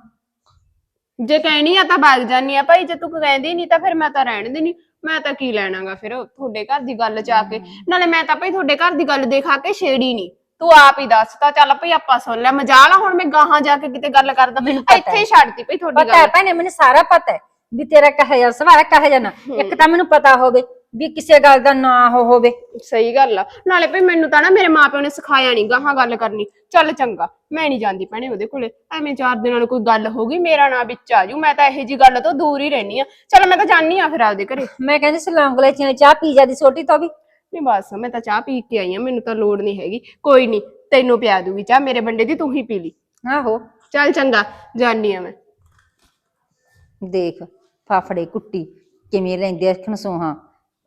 ਜੇ ਕਹਿਣੀ ਆ ਤਾਂ ਭੱਗ ਜਾਨੀ ਆ ਭਾਈ ਜੇ ਤੂੰ ਕਹਿੰਦੀ ਨਹੀਂ ਤਾਂ ਫਿਰ ਮੈਂ ਤਾਂ ਰਹਿਣ ਦੇਣੀ ਮੈਂ ਤਾਂ ਕੀ ਲੈਣਾਗਾ ਫਿਰ ਤੁਹਾਡੇ ਘਰ ਦੀ ਗੱਲ ਚ ਆ ਕੇ। ਨਾਲੇ ਮੈਂ ਤਾਂ ਭਾਈ ਤੁਹਾਡੇ ਘਰ ਦੀ ਗੱਲ ਦੇਖਾ ਕੇ ਛੇੜੀ ਨਹੀਂ ਤੂੰ ਆਪ ਹੀ ਦੱਸ ਤਾਂ ਚੱਲ ਭਾਈ ਆਪਾਂ ਸੁਣ ਲਿਆ ਮਜਾਲ ਆ ਹੁਣ ਮੈਂ ਗਾਹਾਂ ਜਾ ਕੇ ਕਿਤੇ ਗੱਲ ਕਰਦਾ ਮੈਨੂੰ ਪਤਾ ਇੱਥੇ ਹੀ। ਛੱਡਤੀ ਭਾਈ ਤੁਹਾਡੀ ਪਤਾ ਹੈ ਗੱਲ। ਭੈਣੇ ਮੈਨੂੰ ਸਾਰਾ ਪਤਾ ਹੈ। ਵੀ ਤੇਰਾ ਕਹੇ ਜਾ ਸੁਭਾਅ ਕਹੇ ਜਾ ਨਾ ਇੱਕ ਤਾਂ ਮੈਨੂੰ ਪਤਾ ਹੋਵੇ ਵੀ ਕਿਸੇ ਗੱਲ ਦਾ ਨਾ ਹੋ ਹੋਵੇ। ਸਹੀ ਗੱਲ ਆ। ਨਾਲੇ ਭਾਈ ਮੈਨੂੰ ਤਾਂ ਨਾ ਮੇਰੇ ਮਾਪਿਓ ਨੇ ਸਿਖਾਇਆ ਨਹੀਂ ਗਾਹਾਂ ਗੱਲ ਕਰਨੀ। ਚੱਲ ਚੰਗਾ ਮੈਂ ਨਹੀਂ ਜਾਂਦੀ ਭੈਣੇ ਉਹਦੇ ਕੋਲੇ। ਐਵੇਂ ਚਾਰ ਦਿਨਾਂ ਨੂੰ ਕੋਈ ਗੱਲ ਹੋ ਗਈ ਮੇਰਾ ਨਾਂ ਵਿੱਚ ਆ ਜੂ ਮੈਂ ਤਾਂ ਇਹੋ ਜੀ ਗੱਲ ਤੋਂ ਦੂਰ ਹੀ ਰਹਿਣੀ ਆ। ਚੱਲ ਮੈਂ ਤਾਂ ਜਾਣੀ ਆ ਫਿਰ ਆਪਦੇ ਘਰੇ। ਮੈਂ ਕਹਿੰਦੀ ਸੀ ਲੌਂਗ ਲੈਚੀਆਂ ਵਾਲੀ ਚਾਹ ਪੀ ਜਾਂਦੀ ਛੋਟੀ ਤੋਂ ਵੀ। ਨਹੀਂ ਬਸ ਮੈਂ ਤਾਂ ਚਾਹ ਪੀ ਕੇ ਆਈ ਆ ਮੈਨੂੰ ਤਾਂ ਲੋੜ ਨਹੀਂ ਹੈਗੀ। ਕੋਈ ਨਹੀਂ ਤੈਨੂੰ ਪਿਆ ਦੂਗੀ ਚਾਹ ਮੇਰੇ ਬੰਦੇ ਦੀ ਤੂੰ ਹੀ ਪੀ ਲਈ। ਆਹੋ। ਚੱਲ ਚੰਗਾ ਜਾਣੀ ਆ ਮੈਂ। ਦੇਖ ਫਾਫੜੇ ਕੁੱਟੀ, ਕਿਵੇਂ ਲੈਂਦੇ ਅੱਖਣ ਸੋਹਾਂ।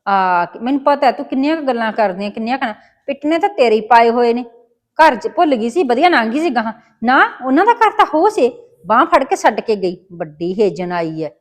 ਆ ਕੇ- ਮੈਨੂੰ ਪਤਾ ਹੈ ਤੂੰ ਕਿੰਨੀਆਂ ਕੁ ਗੱਲਾਂ ਕਰਦੀਆਂ ਕਿੰਨੀਆਂ ਕਣਾ ਪਿੱਟਨੇ ਤਾਂ ਤੇਰੇ ਹੀ ਪਾਏ ਹੋਏ ਨੇ। ਘਰ 'ਚ ਭੁੱਲ ਗਈ ਸੀ, ਵਧੀਆ ਲੰਘ ਗਈ ਸੀ ਗਾਹਾਂ। ਨਾ, ਉਹਨਾਂ ਦਾ ਘਰ ਤਾਂ ਹੋ ਸੀ ਬਾਹ ਫੜ ਕੇ ਛੱਡ ਕੇ ਗਈ। ਵੱਡੀ ਹੇਜਣ ਆਈ ਹੈ